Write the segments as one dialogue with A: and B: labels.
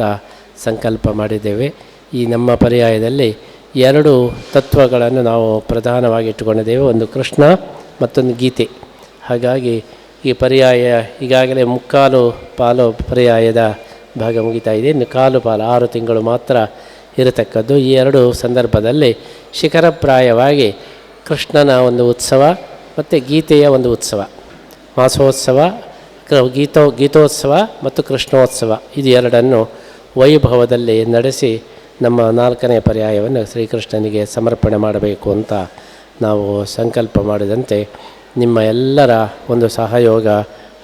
A: ಅಂತ ಸಂಕಲ್ಪ ಮಾಡಿದ್ದೇವೆ. ಈ ನಮ್ಮ ಪರ್ಯಾಯದಲ್ಲಿ ಎರಡು ತತ್ವಗಳನ್ನು ನಾವು ಪ್ರಧಾನವಾಗಿ ಇಟ್ಟುಕೊಂಡಿದ್ದೇವೆ. ಒಂದು ಕೃಷ್ಣ, ಮತ್ತೊಂದು ಗೀತೆ. ಹಾಗಾಗಿ ಈ ಪರ್ಯಾಯ ಈಗಾಗಲೇ ಮುಕ್ಕಾಲು ಪಾಲು ಪರ್ಯಾಯದ ಭಾಗ ಮುಗಿತಾ ಇದೆ. ಇನ್ನು ಕಾಲು ಪಾಲು ಆರು ತಿಂಗಳು ಮಾತ್ರ ಇರತಕ್ಕದ್ದು. ಈ ಎರಡು ಸಂದರ್ಭದಲ್ಲಿ ಶಿಖರಪ್ರಾಯವಾಗಿ ಕೃಷ್ಣನ ಒಂದು ಉತ್ಸವ ಮತ್ತು ಗೀತೆಯ ಒಂದು ಉತ್ಸವ. ಮಾಸೋತ್ಸವ, ಗೀತೋ, ಗೀತೋತ್ಸವ ಮತ್ತು ಕೃಷ್ಣೋತ್ಸವ. ಇದು ಎರಡನ್ನು ವೈಭವದಲ್ಲಿ ನಡೆಸಿ ನಮ್ಮ ನಾಲ್ಕನೇ ಪರ್ಯಾಯವನ್ನು ಶ್ರೀಕೃಷ್ಣನಿಗೆ ಸಮರ್ಪಣೆ ಮಾಡಬೇಕು ಅಂತ ನಾವು ಸಂಕಲ್ಪ ಮಾಡಿದಂತೆ ನಿಮ್ಮ ಎಲ್ಲರ ಒಂದು ಸಹಯೋಗ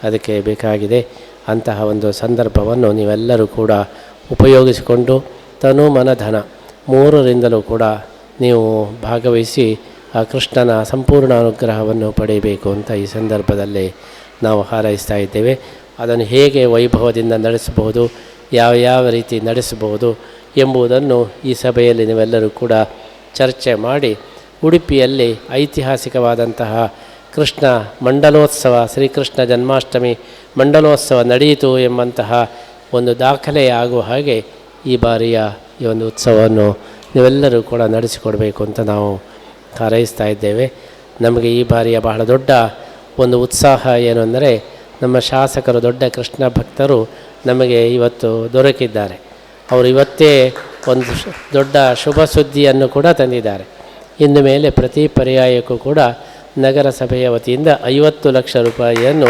A: ಅದಕ್ಕೆ ಬೇಕಾಗಿದೆ. ಅಂತಹ ಒಂದು ಸಂದರ್ಭವನ್ನು ನೀವೆಲ್ಲರೂ ಕೂಡ ಉಪಯೋಗಿಸಿಕೊಂಡು ತನು ಮನ ಧನ ಮೂರರಿಂದಲೂ ಕೂಡ ನೀವು ಭಾಗವಹಿಸಿ ಆ ಕೃಷ್ಣನ ಸಂಪೂರ್ಣ ಅನುಗ್ರಹವನ್ನು ಪಡೆಯಬೇಕು ಅಂತ ಈ ಸಂದರ್ಭದಲ್ಲಿ ನಾವು ಹಾರೈಸ್ತಾ ಇದ್ದೇವೆ. ಅದನ್ನು ಹೇಗೆ ವೈಭವದಿಂದ ನಡೆಸಬಹುದು? ಯಾವ ಯಾವ ರೀತಿ ನಡೆಸಬಹುದು ಎಂಬುದನ್ನು ಈ ಸಭೆಯಲ್ಲಿ ನೀವೆಲ್ಲರೂ ಕೂಡ ಚರ್ಚೆ ಮಾಡಿ ಉಡುಪಿಯಲ್ಲಿ ಐತಿಹಾಸಿಕವಾದಂತಹ ಕೃಷ್ಣ ಮಂಡಲೋತ್ಸವ, ಶ್ರೀಕೃಷ್ಣ ಜನ್ಮಾಷ್ಟಮಿ ಮಂಡಲೋತ್ಸವ ನಡೆಯಿತು ಎಂಬಂತಹ ಒಂದು ದಾಖಲೆ ಆಗುವ ಹಾಗೆ ಈ ಬಾರಿಯ ಈ ಒಂದು ಉತ್ಸವವನ್ನು ನೀವೆಲ್ಲರೂ ಕೂಡ ನಡೆಸಿಕೊಡಬೇಕು ಅಂತ ನಾವು ಕಾರೈಸ್ತಾ ಇದ್ದೇವೆ. ನಮಗೆ ಈ ಬಾರಿಯ ಬಹಳ ದೊಡ್ಡ ಒಂದು ಉತ್ಸಾಹ ಏನು ನಮ್ಮ ಶಾಸಕರು ದೊಡ್ಡ ಕೃಷ್ಣ ಭಕ್ತರು ನಮಗೆ ಇವತ್ತು ದೊರಕಿದ್ದಾರೆ. ಅವರು ಇವತ್ತೇ ಒಂದು ದೊಡ್ಡ ಶುಭ ಸುದ್ದಿಯನ್ನು ಕೂಡ ತಂದಿದ್ದಾರೆ. ಇನ್ನು ಮೇಲೆ ಪ್ರತಿ ಪರ್ಯಾಯಕ್ಕೂ ಕೂಡ ನಗರಸಭೆಯ ವತಿಯಿಂದ ಐವತ್ತು ಲಕ್ಷ ರೂಪಾಯಿಯನ್ನು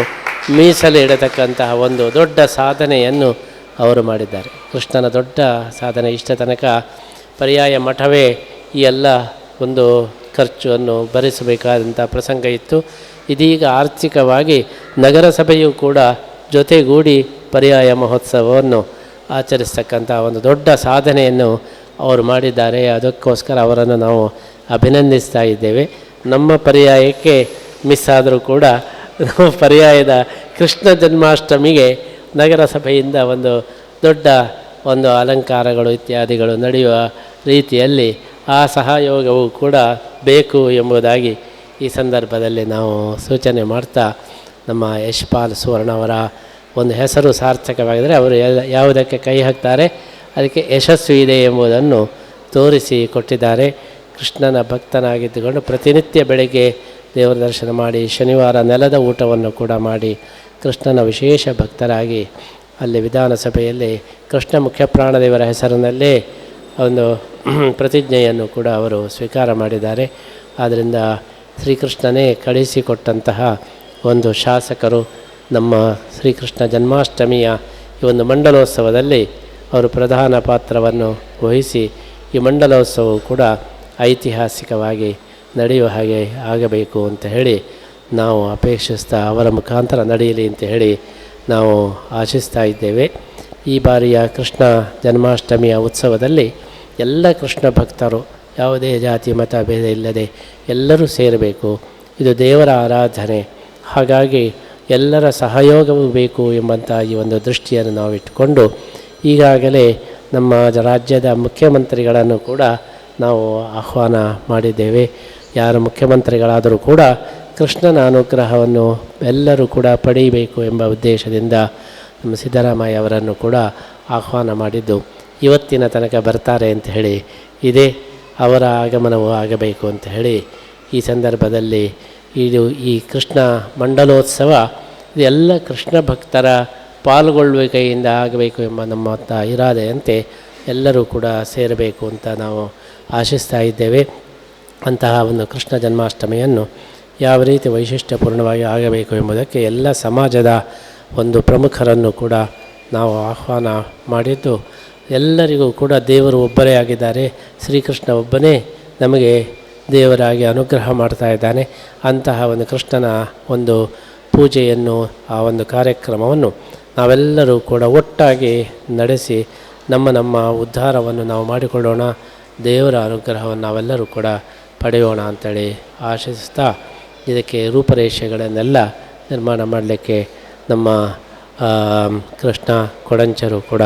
A: ಮೀಸಲಿಡತಕ್ಕಂತಹ ಒಂದು ದೊಡ್ಡ ಸಾಧನೆಯನ್ನು ಅವರು ಮಾಡಿದ್ದಾರೆ. ಕೃಷ್ಣನ ದೊಡ್ಡ ಸಾಧನೆ ಇಷ್ಟ ತನಕ ಪರ್ಯಾಯ ಮಠವೇ ಈ ಎಲ್ಲ ಒಂದು ಖರ್ಚನ್ನು ಭರಿಸಬೇಕಾದಂಥ ಪ್ರಸಂಗ ಇತ್ತು. ಇದೀಗ ಆರ್ಥಿಕವಾಗಿ ನಗರಸಭೆಯು ಕೂಡ ಜೊತೆಗೂಡಿ ಪರ್ಯಾಯ ಮಹೋತ್ಸವವನ್ನು ಆಚರಿಸ್ತಕ್ಕಂಥ ಒಂದು ದೊಡ್ಡ ಸಾಧನೆಯನ್ನು ಅವರು ಮಾಡಿದ್ದಾರೆ. ಅದಕ್ಕೋಸ್ಕರ ಅವರನ್ನು ನಾವು ಅಭಿನಂದಿಸ್ತಾ ಇದ್ದೇವೆ. ನಮ್ಮ ಪರ್ಯಾಯಕ್ಕೆ ಮಿಸ್ ಆದರೂ ಕೂಡ ಪರ್ಯಾಯದ ಕೃಷ್ಣ ಜನ್ಮಾಷ್ಟಮಿಗೆ ನಗರಸಭೆಯಿಂದ ಒಂದು ದೊಡ್ಡ ಒಂದು ಅಲಂಕಾರಗಳು ಇತ್ಯಾದಿಗಳು ನಡೆಯುವ ರೀತಿಯಲ್ಲಿ ಆ ಸಹಯೋಗವು ಕೂಡ ಬೇಕು ಎಂಬುದಾಗಿ ಈ ಸಂದರ್ಭದಲ್ಲಿ ನಾವು ಸೂಚನೆ ಮಾಡ್ತಾ ನಮ್ಮ ಯಶ್ಪಾಲ್ ಸುವರ್ಣ ಅವರ ಒಂದು ಹೆಸರು ಸಾರ್ಥಕವಾಗಿದ್ದರೆ ಅವರು ಯಾವುದಕ್ಕೆ ಕೈ ಹಾಕ್ತಾರೆ, ಅದಕ್ಕೆ ಯಶಸ್ಸು ಇದೆ ಎಂಬುದನ್ನು ತೋರಿಸಿ ಕೊಟ್ಟಿದ್ದಾರೆ. ಕೃಷ್ಣನ ಭಕ್ತನಾಗಿದ್ದುಕೊಂಡು ಪ್ರತಿನಿತ್ಯ ಬೆಳಗ್ಗೆ ದೇವರ ದರ್ಶನ ಮಾಡಿ, ಶನಿವಾರ ನೆಲದ ಊಟವನ್ನು ಕೂಡ ಮಾಡಿ ಕೃಷ್ಣನ ವಿಶೇಷ ಭಕ್ತರಾಗಿ ಅಲ್ಲಿ ವಿಧಾನಸಭೆಯಲ್ಲಿ ಕೃಷ್ಣ ಮುಖ್ಯ ಪ್ರಾಣದೇವರ ಹೆಸರಿನಲ್ಲೇ ಒಂದು ಪ್ರತಿಜ್ಞೆಯನ್ನು ಕೂಡ ಅವರು ಸ್ವೀಕಾರ ಮಾಡಿದ್ದಾರೆ. ಆದ್ದರಿಂದ ಶ್ರೀಕೃಷ್ಣನೇ ಕಳಿಸಿಕೊಟ್ಟಂತಹ ಒಂದು ಶಾಸಕರು ನಮ್ಮ ಶ್ರೀಕೃಷ್ಣ ಜನ್ಮಾಷ್ಟಮಿಯ ಈ ಒಂದು ಮಂಡಲೋತ್ಸವದಲ್ಲಿ ಅವರು ಪ್ರಧಾನ ಪಾತ್ರವನ್ನು ವಹಿಸಿ ಈ ಮಂಡಲೋತ್ಸವವು ಕೂಡ ಐತಿಹಾಸಿಕವಾಗಿ ನಡೆಯುವ ಹಾಗೆ ಆಗಬೇಕು ಅಂತ ಹೇಳಿ ನಾವು ಅಪೇಕ್ಷಿಸ್ತಾ ಅವರ ಮುಖಾಂತರ ನಡೆಯಲಿ ಅಂತ ಹೇಳಿ ನಾವು ಆಶಿಸ್ತಾ ಇದ್ದೇವೆ. ಈ ಬಾರಿಯ ಕೃಷ್ಣ ಜನ್ಮಾಷ್ಟಮಿಯ ಉತ್ಸವದಲ್ಲಿ ಎಲ್ಲ ಕೃಷ್ಣ ಭಕ್ತರು ಯಾವುದೇ ಜಾತಿ, ಮತ, ಭೇದ ಇಲ್ಲದೆ ಎಲ್ಲರೂ ಸೇರಬೇಕು. ಇದು ದೇವರ ಆರಾಧನೆ. ಹಾಗಾಗಿ ಎಲ್ಲರ ಸಹಯೋಗವೂ ಬೇಕು ಎಂಬಂತಹ ಈ ಒಂದು ದೃಷ್ಟಿಯನ್ನು ನಾವು ಇಟ್ಟುಕೊಂಡು ಈಗಾಗಲೇ ನಮ್ಮ ರಾಜ್ಯದ ಮುಖ್ಯಮಂತ್ರಿಗಳನ್ನು ಕೂಡ ನಾವು ಆಹ್ವಾನ ಮಾಡಿದ್ದೇವೆ. ಯಾರು ಮುಖ್ಯಮಂತ್ರಿಗಳಾದರೂ ಕೂಡ ಕೃಷ್ಣನ ಅನುಗ್ರಹವನ್ನು ಎಲ್ಲರೂ ಕೂಡ ಪಡೆಯಬೇಕು ಎಂಬ ಉದ್ದೇಶದಿಂದ ನಮ್ಮ ಸಿದ್ದರಾಮಯ್ಯ ಅವರನ್ನು ಕೂಡ ಆಹ್ವಾನ ಮಾಡಿದ್ದು ಇವತ್ತಿನ ತನಕ ಬರ್ತಾರೆ ಅಂತ ಹೇಳಿ ಇದೇ ಅವರ ಆಗಮನವೂ ಆಗಬೇಕು ಅಂತ ಹೇಳಿ ಈ ಸಂದರ್ಭದಲ್ಲಿ ಇದು ಈ ಕೃಷ್ಣ ಮಂಡಲೋತ್ಸವ, ಇದೆಲ್ಲ ಕೃಷ್ಣ ಭಕ್ತರ ಪಾಲ್ಗೊಳ್ಳುವಿಕೆಯಿಂದ ಆಗಬೇಕು ಎಂಬ ನಮ್ಮ ಇರಾದೆಯಂತೆ ಎಲ್ಲರೂ ಕೂಡ ಸೇರಬೇಕು ಅಂತ ನಾವು ಆಶಿಸ್ತಾ ಇದ್ದೇವೆ. ಅಂತಹ ಒಂದು ಕೃಷ್ಣ ಜನ್ಮಾಷ್ಟಮಿಯನ್ನು ಯಾವ ರೀತಿ ವೈಶಿಷ್ಟ್ಯಪೂರ್ಣವಾಗಿ ಆಗಬೇಕು ಎಂಬುದಕ್ಕೆ ಎಲ್ಲ ಸಮಾಜದ ಒಂದು ಪ್ರಮುಖರನ್ನು ಕೂಡ ನಾವು ಆಹ್ವಾನ ಮಾಡಿದ್ದು, ಎಲ್ಲರಿಗೂ ಕೂಡ ದೇವರು ಒಬ್ಬರೇ ಆಗಿದ್ದಾರೆ. ಶ್ರೀಕೃಷ್ಣ ಒಬ್ಬನೇ ನಮಗೆ ದೇವರಾಗಿ ಅನುಗ್ರಹ ಮಾಡ್ತಾ ಇದ್ದಾನೆ. ಅಂತಹ ಒಂದು ಕೃಷ್ಣನ ಒಂದು ಪೂಜೆಯನ್ನು, ಆ ಒಂದು ಕಾರ್ಯಕ್ರಮವನ್ನು ನಾವೆಲ್ಲರೂ ಕೂಡ ಒಟ್ಟಾಗಿ ನಡೆಸಿ ನಮ್ಮ ನಮ್ಮ ಉದ್ಧಾರವನ್ನು ನಾವು ಮಾಡಿಕೊಳ್ಳೋಣ. ದೇವರ ಅನುಗ್ರಹವನ್ನು ನಾವೆಲ್ಲರೂ ಕೂಡ ಪಡೆಯೋಣ ಅಂತೇಳಿ ಆಶಿಸ್ತಾ ಇದಕ್ಕೆ ರೂಪರೇಷೆಗಳನ್ನೆಲ್ಲ ನಿರ್ಮಾಣ ಮಾಡಲಿಕ್ಕೆ ನಮ್ಮ ಕೃಷ್ಣ ಕೊಡಂಚರು ಕೂಡ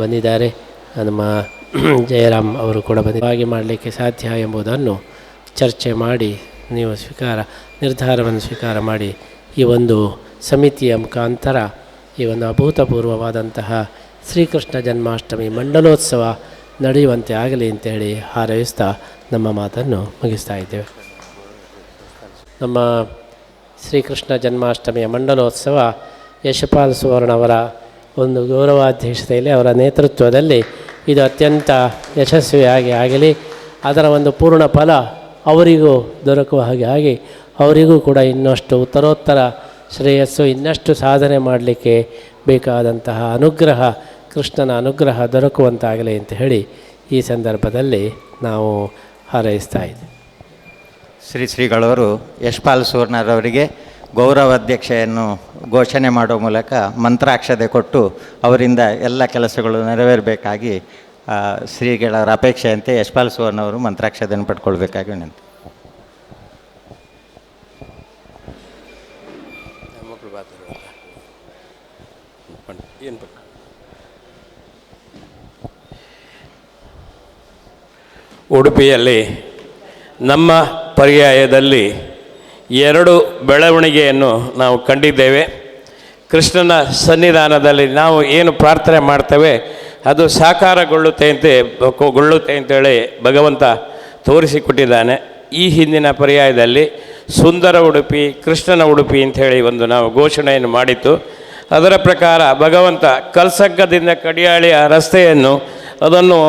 A: ಬಂದಿದ್ದಾರೆ. ನಮ್ಮ ಜಯರಾಮ್ ಅವರು ಕೂಡ ಬಂದಿ ಮಾಡಲಿಕ್ಕೆ ಸಾಧ್ಯ ಎಂಬುದನ್ನು ಚರ್ಚೆ ಮಾಡಿ, ನೀವು ಸ್ವೀಕಾರ, ನಿರ್ಧಾರವನ್ನು ಸ್ವೀಕಾರ ಮಾಡಿ ಈ ಒಂದು ಸಮಿತಿಯ ಮುಖಾಂತರ ಈ ಒಂದು ಅಭೂತಪೂರ್ವವಾದಂತಹ ಶ್ರೀಕೃಷ್ಣ ಜನ್ಮಾಷ್ಟಮಿ ಮಂಡಲೋತ್ಸವ ನಡೆಯುವಂತೆ ಆಗಲಿ ಅಂತೇಳಿ ಹಾರೈಸ್ತಾ ನಮ್ಮ ಮಾತನ್ನು ಮುಗಿಸ್ತಾ ಇದ್ದೇವೆ. ನಮ್ಮ ಶ್ರೀಕೃಷ್ಣ ಜನ್ಮಾಷ್ಟಮಿಯ ಮಂಡಲೋತ್ಸವ ಯಶಪಾಲ್ ಸುವರ್ಣ ಅವರ ಒಂದು ಗೌರವಾಧ್ಯಕ್ಷತೆಯಲ್ಲಿ ಅವರ ನೇತೃತ್ವದಲ್ಲಿ ಇದು ಅತ್ಯಂತ ಯಶಸ್ವಿಯಾಗಿ ಆಗಲಿ. ಅದರ ಒಂದು ಪೂರ್ಣ ಫಲ ಅವರಿಗೂ ದೊರಕುವ ಹಾಗೆ ಆಗಿ ಅವರಿಗೂ ಕೂಡ ಇನ್ನಷ್ಟು ಉತ್ತರೋತ್ತರ ಶ್ರೇಯಸ್ಸು ಇನ್ನಷ್ಟು ಸಾಧನೆ ಮಾಡಲಿಕ್ಕೆ ಬೇಕಾದಂತಹ ಅನುಗ್ರಹ, ಕೃಷ್ಣನ ಅನುಗ್ರಹ ದೊರಕುವಂತಾಗಲಿ ಅಂತ ಹೇಳಿ ಈ ಸಂದರ್ಭದಲ್ಲಿ ನಾವು ಹಾರೈಸ್ತಾ ಇದ್ದೀವಿ.
B: ಶ್ರೀ ಶ್ರೀಗಳವರು ಯಶ್ಪಾಲ್ ಸುವರ್ಣರವರಿಗೆ ಗೌರವಾಧ್ಯಕ್ಷೆಯನ್ನು ಘೋಷಣೆ ಮಾಡುವ ಮೂಲಕ ಮಂತ್ರಾಕ್ಷತೆ ಕೊಟ್ಟು ಅವರಿಂದ ಎಲ್ಲ ಕೆಲಸಗಳು ನೆರವೇರಬೇಕಾಗಿ ಶ್ರೀಗಳವರ ಅಪೇಕ್ಷೆಯಂತೆ ಯಶ್ಪಾಲ್ ಸುವರ್ಣವರು ಮಂತ್ರಾಕ್ಷತೆಯನ್ನು ಪಡ್ಕೊಳ್ಬೇಕಾಗಿ ವಿನಂತಿ.
C: ಉಡುಪಿಯಲ್ಲಿ ನಮ್ಮ ಪರ್ಯಾಯದಲ್ಲಿ ಎರಡು ಬೆಳವಣಿಗೆಯನ್ನು ನಾವು ಕಂಡಿದ್ದೇವೆ. ಕೃಷ್ಣನ ಸನ್ನಿಧಾನದಲ್ಲಿ ನಾವು ಏನು ಪ್ರಾರ್ಥನೆ ಮಾಡ್ತೇವೆ, ಅದು ಸಾಕಾರಗೊಳ್ಳುತ್ತೆ ಅಂತ ಗೊಳ್ಳುತ್ತೆ ಅಂತೇಳಿ ಭಗವಂತ ತೋರಿಸಿಕೊಟ್ಟಿದ್ದಾನೆ. ಈ ಹಿಂದಿನ ಪರ್ಯಾಯದಲ್ಲಿ ಸುಂದರ ಉಡುಪಿ, ಕೃಷ್ಣನ ಉಡುಪಿ ಅಂಥೇಳಿ ಒಂದು ನಾವು ಘೋಷಣೆಯನ್ನು ಮಾಡಿತ್ತು. ಅದರ ಪ್ರಕಾರ ಭಗವಂತ ಕಲ್ಸಗ್ಗದಿಂದ ಕಡಿಯಾಳಿಯ ರಸ್ತೆಯನ್ನು ಅದನ್ನು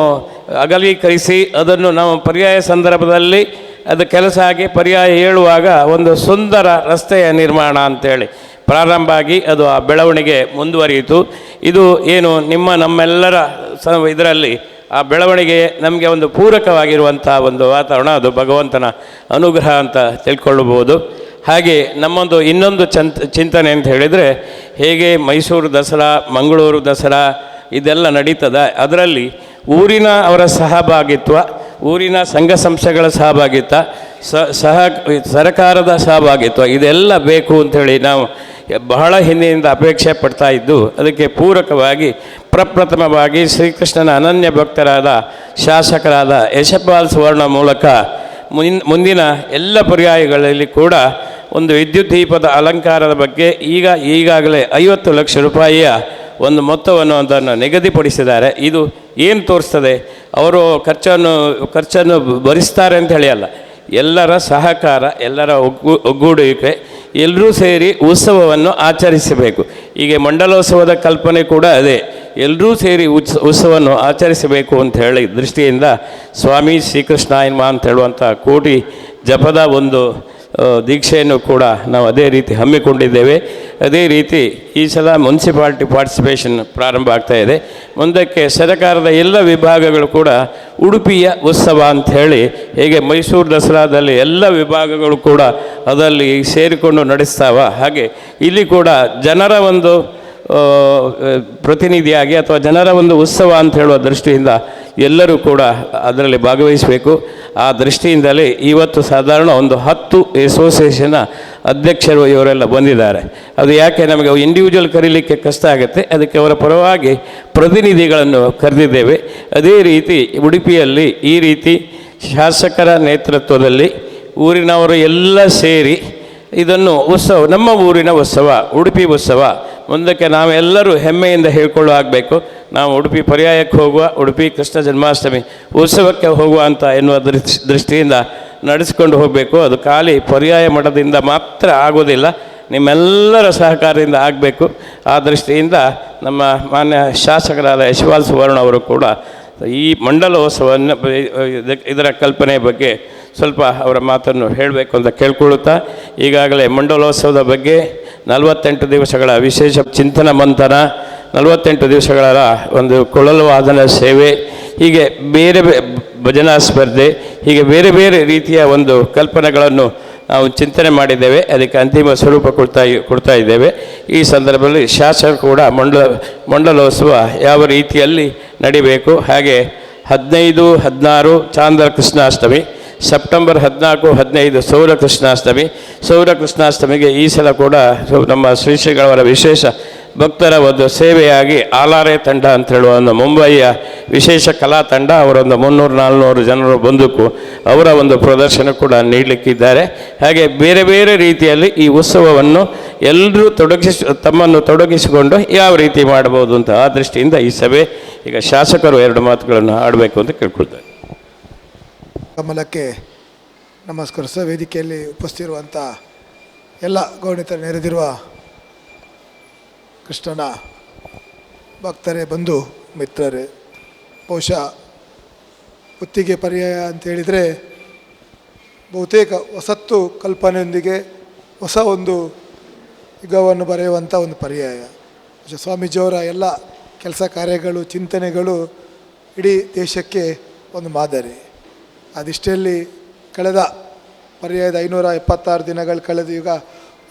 C: ಅಗಲೀಕರಿಸಿ, ಅದನ್ನು ನಾವು ಪರ್ಯಾಯ ಸಂದರ್ಭದಲ್ಲಿ ಅದು ಕೆಲಸ ಆಗಿ ಪರ್ಯಾಯ ಹೇಳುವಾಗ ಒಂದು ಸುಂದರ ರಸ್ತೆಯ ನಿರ್ಮಾಣ ಅಂತೇಳಿ ಪ್ರಾರಂಭ ಆಗಿ ಅದು ಆ ಬೆಳವಣಿಗೆ ಮುಂದುವರಿಯಿತು. ಇದು ಏನು ನಿಮ್ಮ ನಮ್ಮೆಲ್ಲರ ಸ ಇದರಲ್ಲಿ ಆ ಬೆಳವಣಿಗೆ ನಮಗೆ ಒಂದು ಪೂರಕವಾಗಿರುವಂಥ ಒಂದು ವಾತಾವರಣ, ಅದು ಭಗವಂತನ ಅನುಗ್ರಹ ಅಂತ ತಿಳ್ಕೊಳ್ಳಬಹುದು. ಹಾಗೆ ನಮ್ಮೊಂದು ಇನ್ನೊಂದು ಚಂತ ಚಿಂತನೆ ಅಂತ ಹೇಳಿದರೆ ಹೇಗೆ ಮೈಸೂರು ದಸರಾ, ಮಂಗಳೂರು ದಸರಾ ಇದೆಲ್ಲ ನಡೀತದ. ಅದರಲ್ಲಿ ಊರಿನ ಅವರ ಸಹಭಾಗಿತ್ವ ಊರಿನ ಸಂಘ ಸಂಸ್ಥೆಗಳ ಸಹಭಾಗಿತ್ವ ಸಹ, ಸರ್ಕಾರದ ಸಹಭಾಗಿತ್ವ ಇದೆಲ್ಲ ಬೇಕು ಅಂಥೇಳಿ ನಾವು ಬಹಳ ಹಿಂದಿನಿಂದ ಅಪೇಕ್ಷೆ ಪಡ್ತಾ ಇದ್ದು, ಅದಕ್ಕೆ ಪೂರಕವಾಗಿ, ಪ್ರಪ್ರಥಮವಾಗಿ ಶ್ರೀಕೃಷ್ಣನ ಅನನ್ಯ ಭಕ್ತರಾದ ಶಾಸಕರಾದ ಯಶಪಾಲ್ ಸುವರ್ಣ ಮೂಲಕ ಮುನ್, ಮುಂದಿನ ಎಲ್ಲ ಪರ್ಯಾಯಗಳಲ್ಲಿ ಕೂಡ ಒಂದು ವಿದ್ಯುತ್ ದೀಪದ ಅಲಂಕಾರದ ಬಗ್ಗೆ ಈಗ ಈಗಾಗಲೇ ಐವತ್ತು ಲಕ್ಷ ರೂಪಾಯಿಯ ಒಂದು ಮೊತ್ತವನ್ನು ಅದನ್ನು ನಿಗದಿಪಡಿಸಿದ್ದಾರೆ. ಇದು ಏನು ತೋರಿಸ್ತದೆ? ಅವರು ಖರ್ಚನ್ನು ಖರ್ಚನ್ನು ಭರಿಸ್ತಾರೆ ಅಂತ ಹೇಳಿ ಅಲ್ಲ. ಎಲ್ಲರ ಸಹಕಾರ, ಎಲ್ಲರ ಒಗ್ಗು, ಒಗ್ಗೂಡುವಿಕೆ ಎಲ್ಲರೂ ಸೇರಿ ಉತ್ಸವವನ್ನು ಆಚರಿಸಬೇಕು. ಹೀಗೆ ಮಂಡಲೋತ್ಸವದ ಕಲ್ಪನೆ ಕೂಡ ಅದೇ. ಎಲ್ಲರೂ ಸೇರಿ ಉತ್ಸ, ಉತ್ಸವವನ್ನು ಆಚರಿಸಬೇಕು ಅಂತ ಹೇಳಿ ದೃಷ್ಟಿಯಿಂದ ಸ್ವಾಮಿ ಶ್ರೀಕೃಷ್ಣ ಅಂತ ಹೇಳುವಂಥ ಕೋಟಿ ಜಪದ ಒಂದು ದೀಕ್ಷೆಯನ್ನು ಕೂಡ ನಾವು ಅದೇ ರೀತಿ ಹಮ್ಮಿಕೊಂಡಿದ್ದೇವೆ. ಅದೇ ರೀತಿ ಈ ಸಲ ಮುನ್ಸಿಪಾಲ್ಟಿ ಪಾರ್ಟಿಸಿಪೇಷನ್ ಪ್ರಾರಂಭ ಆಗ್ತಾ ಇದೆ. ಮುಂದಕ್ಕೆ ಸರ್ಕಾರದ ಎಲ್ಲ ವಿಭಾಗಗಳು ಕೂಡ ಉಡುಪಿಯ ಉತ್ಸವ ಅಂತ ಹೇಳಿ, ಹೇಗೆ ಮೈಸೂರು ದಸರಾದಲ್ಲಿ ಎಲ್ಲ ವಿಭಾಗಗಳು ಕೂಡ ಅದರಲ್ಲಿ ಸೇರಿಕೊಂಡು ನಡೆಸ್ತಾವ. ಹಾಗೆ ಇಲ್ಲಿ ಕೂಡ ಜನರ ಒಂದು ಪ್ರತಿನಿಧಿಯಾಗಿ ಅಥವಾ ಜನರ ಒಂದು ಉತ್ಸವ ಅಂತ ಹೇಳುವ ದೃಷ್ಟಿಯಿಂದ ಎಲ್ಲರೂ ಕೂಡ ಅದರಲ್ಲಿ ಭಾಗವಹಿಸಬೇಕು. ಆ ದೃಷ್ಟಿಯಿಂದಲೇ ಇವತ್ತು ಸಾಧಾರಣ ಒಂದು ಹತ್ತು ಎಸೋಸಿಯೇಷನ್ನ ಅಧ್ಯಕ್ಷರು ಇವರೆಲ್ಲ ಬಂದಿದ್ದಾರೆ. ಅದು ಯಾಕೆ ನಮಗೆ ಇಂಡಿವಿಜುವಲ್ ಕರೀಲಿಕ್ಕೆ ಕಷ್ಟ ಆಗುತ್ತೆ, ಅದಕ್ಕೆ ಅವರ ಪರವಾಗಿ ಪ್ರತಿನಿಧಿಗಳನ್ನು ಕರೆದಿದ್ದೇವೆ. ಅದೇ ರೀತಿ ಉಡುಪಿಯಲ್ಲಿ ಈ ರೀತಿ ಶಾಸಕರ ನೇತೃತ್ವದಲ್ಲಿ ಊರಿನವರು ಎಲ್ಲ ಸೇರಿ ಇದನ್ನು ಉತ್ಸವ, ನಮ್ಮ ಊರಿನ ಉತ್ಸವ, ಉಡುಪಿ ಉತ್ಸವ. ಮುಂದಕ್ಕೆ ನಾವೆಲ್ಲರೂ ಹೆಮ್ಮೆಯಿಂದ ಹೇಳ್ಕೊಳ್ಳೋ ನಾವು ಉಡುಪಿ ಪರ್ಯಾಯಕ್ಕೆ ಹೋಗುವ, ಉಡುಪಿ ಕೃಷ್ಣ ಜನ್ಮಾಷ್ಟಮಿ ಉತ್ಸವಕ್ಕೆ ಹೋಗುವ ಅಂತ ಎನ್ನುವ ದೃಷ್ಟಿ, ದೃಷ್ಟಿಯಿಂದ ನಡೆಸಿಕೊಂಡು ಹೋಗಬೇಕು. ಅದು ಖಾಲಿ ಪರ್ಯಾಯ ಮಠದಿಂದ ಮಾತ್ರ ಆಗೋದಿಲ್ಲ. ನಿಮ್ಮೆಲ್ಲರ ಸಹಕಾರದಿಂದ ಆಗಬೇಕು. ಆ ದೃಷ್ಟಿಯಿಂದ ನಮ್ಮ ಮಾನ್ಯ ಶಾಸಕರಾದ ಯಶವಾಲ್ ಸುವರ್ಣ ಅವರು ಕೂಡ ಈ ಮಂಡಲೋತ್ಸವವನ್ನು, ಇದರ ಕಲ್ಪನೆ ಬಗ್ಗೆ ಸ್ವಲ್ಪ ಅವರ ಮಾತನ್ನು ಹೇಳಬೇಕು ಅಂತ ಕೇಳ್ಕೊಳ್ಳುತ್ತಾ, ಈಗಾಗಲೇ ಮಂಡಲೋತ್ಸವದ ಬಗ್ಗೆ ನಲವತ್ತೆಂಟು ದಿವಸಗಳ ವಿಶೇಷ ಚಿಂತನ ಮಂಥನ, ನಲವತ್ತೆಂಟು ದಿವಸಗಳ ಒಂದು ಕೊಳಲು ವಾದನ ಸೇವೆ, ಹೀಗೆ ಬೇರೆ ಭಜನಾ ಸ್ಪರ್ಧೆ, ಹೀಗೆ ಬೇರೆ ಬೇರೆ ರೀತಿಯ ಒಂದು ಕಲ್ಪನೆಗಳನ್ನು ನಾವು ಚಿಂತನೆ ಮಾಡಿದ್ದೇವೆ, ಅದಕ್ಕೆ ಅಂತಿಮ ಸ್ವರೂಪ ಕೊಡ್ತಾ ಕೊಡ್ತಾ ಇದ್ದೇವೆ. ಈ ಸಂದರ್ಭದಲ್ಲಿ ಶಾಸಕರು ಕೂಡ ಮಂಡಲ, ಮಂಡಲೋತ್ಸವ ಯಾವ ರೀತಿಯಲ್ಲಿ ನಡಿಬೇಕು, ಹಾಗೆ ಹದಿನೈದು, ಹದಿನಾರು ಚಾಂದ್ರ ಕೃಷ್ಣಾಷ್ಟಮಿ ಸೆಪ್ಟೆಂಬರ್ ಹದಿನಾಲ್ಕು, ಹದಿನೈದು ಸೌರ ಕೃಷ್ಣಾಷ್ಟಮಿ. ಸೌರ ಕೃಷ್ಣಾಷ್ಟಮಿಗೆ ಈ ಸಲ ಕೂಡ ನಮ್ಮ ಶ್ರೀ ಶ್ರೀಗಳವರ ವಿಶೇಷ ಭಕ್ತರ ಒಂದು ಸೇವೆಯಾಗಿ ಆಲಾರೆ ತಂಡ ಅಂತ ಹೇಳುವ ಒಂದು ಮುಂಬಯಿಯ ವಿಶೇಷ ಕಲಾ ತಂಡ, ಅವರೊಂದು ಮುನ್ನೂರು, ನಾಲ್ನೂರು ಜನರು ಬಂದಕ್ಕೂ ಅವರ ಒಂದು ಪ್ರದರ್ಶನ ಕೂಡ ನೀಡಲಿಕ್ಕಿದ್ದಾರೆ. ಹಾಗೆ ಬೇರೆ ಬೇರೆ ರೀತಿಯಲ್ಲಿ ಈ ಉತ್ಸವವನ್ನು ಎಲ್ಲರೂ ತೊಡಗಿಸಿ ತಮ್ಮನ್ನು ತೊಡಗಿಸಿಕೊಂಡು ಯಾವ ರೀತಿ ಮಾಡಬಹುದು ಅಂತ ಆ ದೃಷ್ಟಿಯಿಂದ ಈ ಸಭೆ ಈಗ ಶಾಸಕರು ಎರಡು ಮಾತುಗಳನ್ನು ಆಡಬೇಕು ಅಂತ ಕೇಳ್ಕೊಳ್ತಾರೆ
D: ಕಮಲಕ್ಕೆ ನಮಸ್ಕರಿಸ ವೇದಿಕೆಯಲ್ಲಿ ಉಪಸ್ಥಿರುವಂಥ ಎಲ್ಲ ಗೌಣಿತರು ನೆರೆದಿರುವ ಕೃಷ್ಣನ ಭಕ್ತರೇ, ಬಂಧು ಮಿತ್ರರೇ, ಬಹುಶಃ ಒತ್ತಿಗೆ ಪರ್ಯಾಯ ಅಂತೇಳಿದರೆ ಬಹುತೇಕ ಹೊಸತ್ತು ಕಲ್ಪನೆಯೊಂದಿಗೆ ಹೊಸ ಒಂದು ಯುಗವನ್ನು ಬರೆಯುವಂಥ ಒಂದು ಪರ್ಯಾಯ. ಸ್ವಾಮೀಜಿಯವರ ಎಲ್ಲ ಕೆಲಸ ಕಾರ್ಯಗಳು, ಚಿಂತನೆಗಳು ಇಡೀ ದೇಶಕ್ಕೆ ಒಂದು ಮಾದರಿ. ಅದಿಷ್ಟಲ್ಲಿ ಕಳೆದ ಪರ್ಯಾಯದ ಐನೂರ ಎಪ್ಪತ್ತಾರು ದಿನಗಳು ಕಳೆದು ಈಗ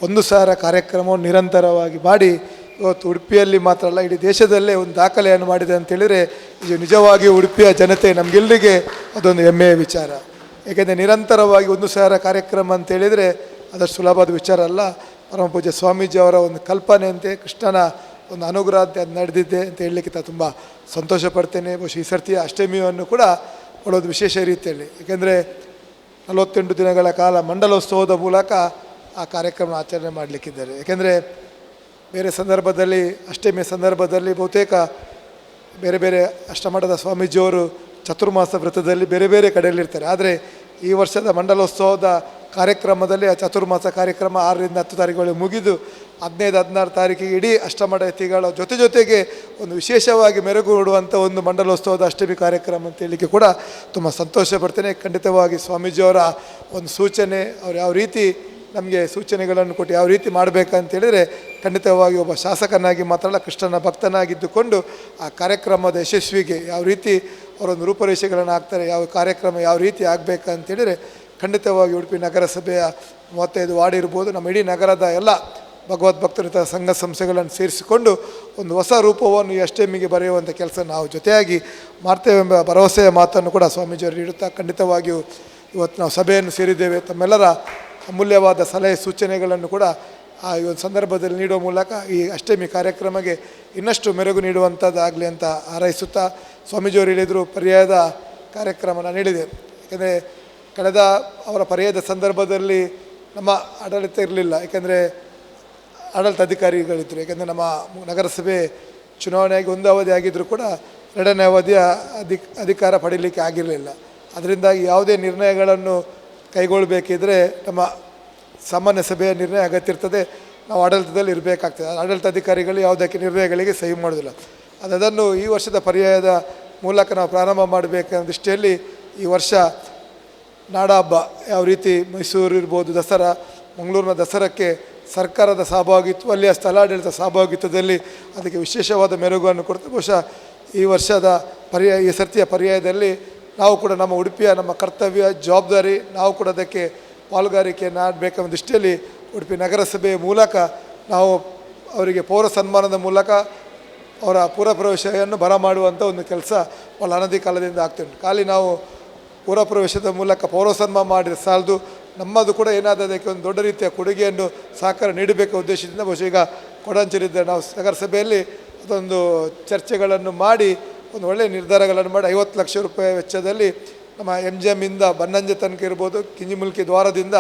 D: ಒಂದು ಸಾವಿರ ಕಾರ್ಯಕ್ರಮವನ್ನು ನಿರಂತರವಾಗಿ ಮಾಡಿ ಇವತ್ತು ಉಡುಪಿಯಲ್ಲಿ ಮಾತ್ರ ಅಲ್ಲ, ಇಡೀ ದೇಶದಲ್ಲೇ ಒಂದು ದಾಖಲೆಯನ್ನು ಮಾಡಿದೆ ಅಂತೇಳಿದರೆ ಇದು ನಿಜವಾಗಿ ಉಡುಪಿಯ ಜನತೆ ನಮಗೆಲ್ಲರಿಗೆ ಅದೊಂದು ಹೆಮ್ಮೆಯ ವಿಚಾರ. ಏಕೆಂದರೆ ನಿರಂತರವಾಗಿ ಒಂದು ಸಾವಿರ ಕಾರ್ಯಕ್ರಮ ಅಂತೇಳಿದರೆ ಅದಷ್ಟು ಸುಲಭದ ವಿಚಾರ ಅಲ್ಲ. ಪರಮ ಸ್ವಾಮೀಜಿ ಅವರ ಒಂದು ಕಲ್ಪನೆಯಂತೆ ಕೃಷ್ಣನ ಒಂದು ಅನುಗ್ರಹಂತೆ ಅದು ನಡೆದಿದೆ ಅಂತ ಹೇಳಲಿಕ್ಕೆ ತುಂಬ ಸಂತೋಷ ಪಡ್ತೇನೆ ಬಹುಶಃ ಈ ಸರ್ತಿಯ ಅಷ್ಟಮಿಯನ್ನು ಕೂಡ ಕೊಡೋದು ವಿಶೇಷ ರೀತಿಯಲ್ಲಿ. ಏಕೆಂದರೆ ನಲವತ್ತೆಂಟು ದಿನಗಳ ಕಾಲ ಮಂಡಲೋತ್ಸವದ ಮೂಲಕ ಆ ಕಾರ್ಯಕ್ರಮ ಆಚರಣೆ ಮಾಡಲಿಕ್ಕಿದ್ದಾರೆ. ಏಕೆಂದರೆ ಬೇರೆ ಸಂದರ್ಭದಲ್ಲಿ, ಅಷ್ಟಮಿ ಸಂದರ್ಭದಲ್ಲಿ ಬಹುತೇಕ ಬೇರೆ ಬೇರೆ ಅಷ್ಟಮಠದ ಸ್ವಾಮೀಜಿಯವರು ಚತುರ್ಮಾಸ ವ್ರತದಲ್ಲಿ ಬೇರೆ ಬೇರೆ ಕಡೆಯಲ್ಲಿರ್ತಾರೆ. ಆದರೆ ಈ ವರ್ಷದ ಮಂಡಲೋತ್ಸವದ ಕಾರ್ಯಕ್ರಮದಲ್ಲಿ ಆ ಚತುರ್ಮಾಸ ಕಾರ್ಯಕ್ರಮ ಆರರಿಂದ ಹತ್ತು ತಾರೀಕುಗಳಿಗೆ ಮುಗಿದು ಹದಿನೈದು, ಹದಿನಾರು ತಾರೀಕಿಗೆ ಇಡೀ ಅಷ್ಟಮಠ ಯತಿಗಳ ಜೊತೆ ಜೊತೆಗೆ ಒಂದು ವಿಶೇಷವಾಗಿ ಮೆರುಗೂಡುವಂಥ ಒಂದು ಮಂಡಲೋತ್ಸವದ ಅಷ್ಟಮಿ ಕಾರ್ಯಕ್ರಮ ಅಂತ ಹೇಳಲಿಕ್ಕೆ ಕೂಡ ತುಂಬ ಸಂತೋಷ ಪಡ್ತೇನೆ. ಖಂಡಿತವಾಗಿ ಸ್ವಾಮೀಜಿಯವರ ಒಂದು ಸೂಚನೆ, ಅವ್ರು ಯಾವ ರೀತಿ ನಮಗೆ ಸೂಚನೆಗಳನ್ನು ಕೊಟ್ಟು ಯಾವ ರೀತಿ ಮಾಡಬೇಕಂತ ಹೇಳಿದರೆ ಖಂಡಿತವಾಗಿ ಒಬ್ಬ ಶಾಸಕನಾಗಿ ಮಾತ್ರ ಅಲ್ಲ ಕೃಷ್ಣನ ಭಕ್ತನಾಗಿದ್ದುಕೊಂಡು ಆ ಕಾರ್ಯಕ್ರಮದ ಯಶಸ್ವಿಗೆ ಯಾವ ರೀತಿ ಅವರೊಂದು ರೂಪರೇಷೆಗಳನ್ನು ಹಾಕ್ತಾರೆ, ಯಾವ ಕಾರ್ಯಕ್ರಮ ಯಾವ ರೀತಿ ಆಗಬೇಕಂತೇಳಿದರೆ ಖಂಡಿತವಾಗಿ ಉಡುಪಿ ನಗರಸಭೆಯ ಮೂವತ್ತೈದು ವಾರ್ಡ್ ಇರ್ಬೋದು, ನಮ್ಮ ಇಡೀ ನಗರದ ಎಲ್ಲ ಭಗವದ್ ಭಕ್ತರಿತ ಸಂಘ ಸಂಸ್ಥೆಗಳನ್ನು ಸೇರಿಸಿಕೊಂಡು ಒಂದು ಹೊಸ ರೂಪವನ್ನು ಈ ಅಷ್ಟಮಿಗೆ ಬರೆಯುವಂಥ ಕೆಲಸ ನಾವು ಜೊತೆಯಾಗಿ ಮಾಡ್ತೇವೆ ಎಂಬ ಭರವಸೆಯ ಮಾತನ್ನು ಕೂಡ ಸ್ವಾಮೀಜಿಯವರು ನೀಡುತ್ತಾ ಖಂಡಿತವಾಗಿಯೂ ಇವತ್ತು ನಾವು ಸಭೆಯನ್ನು ಸೇರಿದ್ದೇವೆ. ತಮ್ಮೆಲ್ಲರ ಅಮೂಲ್ಯವಾದ ಸಲಹೆ ಸೂಚನೆಗಳನ್ನು ಕೂಡ ಆ ಈ ಒಂದು ಸಂದರ್ಭದಲ್ಲಿ ನೀಡುವ ಮೂಲಕ ಈ ಅಷ್ಟಮಿ ಕಾರ್ಯಕ್ರಮಕ್ಕೆ ಇನ್ನಷ್ಟು ಮೆರುಗು ನೀಡುವಂಥದ್ದಾಗಲಿ ಅಂತ ಹಾರೈಸುತ್ತಾ ಸ್ವಾಮೀಜಿಯವರು ಹೇಳಿದರು, ಪರ್ಯಾಯದ ಕಾರ್ಯಕ್ರಮ ನೀಡಿದೆ. ಯಾಕೆಂದರೆ ಕಳೆದ ಅವರ ಪರ್ಯಾಯದ ಸಂದರ್ಭದಲ್ಲಿ ನಮ್ಮ ಆಡಳಿತ ಇರಲಿಲ್ಲ. ಯಾಕೆಂದರೆ ಆಡಳಿತಾಧಿಕಾರಿಗಳಿದ್ದರು ಯಾಕೆಂದರೆ ನಮ್ಮ ನಗರಸಭೆ ಚುನಾವಣೆಯಾಗಿ ಒಂದು ಅವಧಿ ಆಗಿದ್ದರೂ ಕೂಡ ಎರಡನೇ ಅವಧಿಯ ಅಧಿಕ್ ಅಧಿಕಾರ ಪಡೀಲಿಕ್ಕೆ ಆಗಿರಲಿಲ್ಲ. ಅದರಿಂದಾಗಿ ಯಾವುದೇ ನಿರ್ಣಯಗಳನ್ನು ಕೈಗೊಳ್ಳಬೇಕಿದ್ರೆ ನಮ್ಮ ಸಾಮಾನ್ಯ ಸಭೆಯ ನಿರ್ಣಯ ಅಗತ್ಯ ಇರ್ತದೆ ನಾವು ಆಡಳಿತದಲ್ಲಿ ಇರಬೇಕಾಗ್ತದೆ. ಆಡಳಿತಾಧಿಕಾರಿಗಳು ಯಾವುದಕ್ಕೆ ನಿರ್ಣಯಗಳಿಗೆ ಸಹಿ ಮಾಡೋದಿಲ್ಲ. ಅದು ಅದನ್ನು ಈ ವರ್ಷದ ಪರ್ಯಾಯದ ಮೂಲಕ ನಾವು ಪ್ರಾರಂಭ ಮಾಡಬೇಕನ್ನೋ ದೃಷ್ಟಿಯಲ್ಲಿ ಈ ವರ್ಷ ನಾಡಹಬ್ಬ ಯಾವ ರೀತಿ ಮೈಸೂರು ಇರ್ಬೋದು ದಸರಾ, ಮಂಗಳೂರಿನ ದಸರಾಕ್ಕೆ ಸರ್ಕಾರದ ಸಹಭಾಗಿತ್ವ ಅಲ್ಲಿಯ ಸ್ಥಳಾಡಳಿತ ಸಹಭಾಗಿತ್ವದಲ್ಲಿ ಅದಕ್ಕೆ ವಿಶೇಷವಾದ ಮೆರುಗನ್ನು ಕೊಡ್ತೇವೆ ಬಹುಶಃ ಈ ವರ್ಷದ ಪರ್ಯಾಯ ಈ ಸರ್ತಿಯ ಪರ್ಯಾಯದಲ್ಲಿ ನಾವು ಕೂಡ ನಮ್ಮ ಉಡುಪಿಯ ನಮ್ಮ ಕರ್ತವ್ಯ, ಜವಾಬ್ದಾರಿ, ನಾವು ಕೂಡ ಅದಕ್ಕೆ ಪಾಲುಗಾರಿಕೆಯನ್ನು ಆಡಬೇಕೆಂಬ ದೃಷ್ಟಿಯಲ್ಲಿ ಉಡುಪಿ ನಗರಸಭೆಯ ಮೂಲಕ ನಾವು ಅವರಿಗೆ ಪೌರ ಸನ್ಮಾನದ ಮೂಲಕ ಅವರ ಪೂರ್ವಪ್ರವೇಶವನ್ನು ಬರಮಾಡುವಂಥ ಒಂದು ಕೆಲಸ ಭಾಳ ಅನಧಿ ಕಾಲದಿಂದ ಆಗ್ತಿತ್ತು ಖಾಲಿ ನಾವು ಪೂರ್ವಪ್ರವೇಶದ ಮೂಲಕ ಪೌರ ಸನ್ಮಾನ ಮಾಡಿದ ಸಾಲದು ನಮ್ಮದು ಕೂಡ ಏನಾದರೂ ಅದಕ್ಕೆ ಒಂದು ದೊಡ್ಡ ರೀತಿಯ ಕೊಡುಗೆಯನ್ನು ಸಹಕಾರ ನೀಡಬೇಕು ಉದ್ದೇಶದಿಂದ, ಬಹುಶಃ ಈಗ ಕೊಡಂಚರಿದ್ದ ನಾವು ನಗರಸಭೆಯಲ್ಲಿ ಅದೊಂದು ಚರ್ಚೆಗಳನ್ನು ಮಾಡಿ, ಒಂದು ಒಳ್ಳೆಯ ನಿರ್ಧಾರಗಳನ್ನು ಮಾಡಿ, ಐವತ್ತು ಲಕ್ಷ ರೂಪಾಯಿ ವೆಚ್ಚದಲ್ಲಿ ನಮ್ಮ ಎಂ ಜಿ ಎಮ್ಮಿಂದ ಬನ್ನಂಜೆ ತನಕ ಇರ್ಬೋದು, ಕಿಂಜಿಮುಲ್ಕಿ ದ್ವಾರದಿಂದ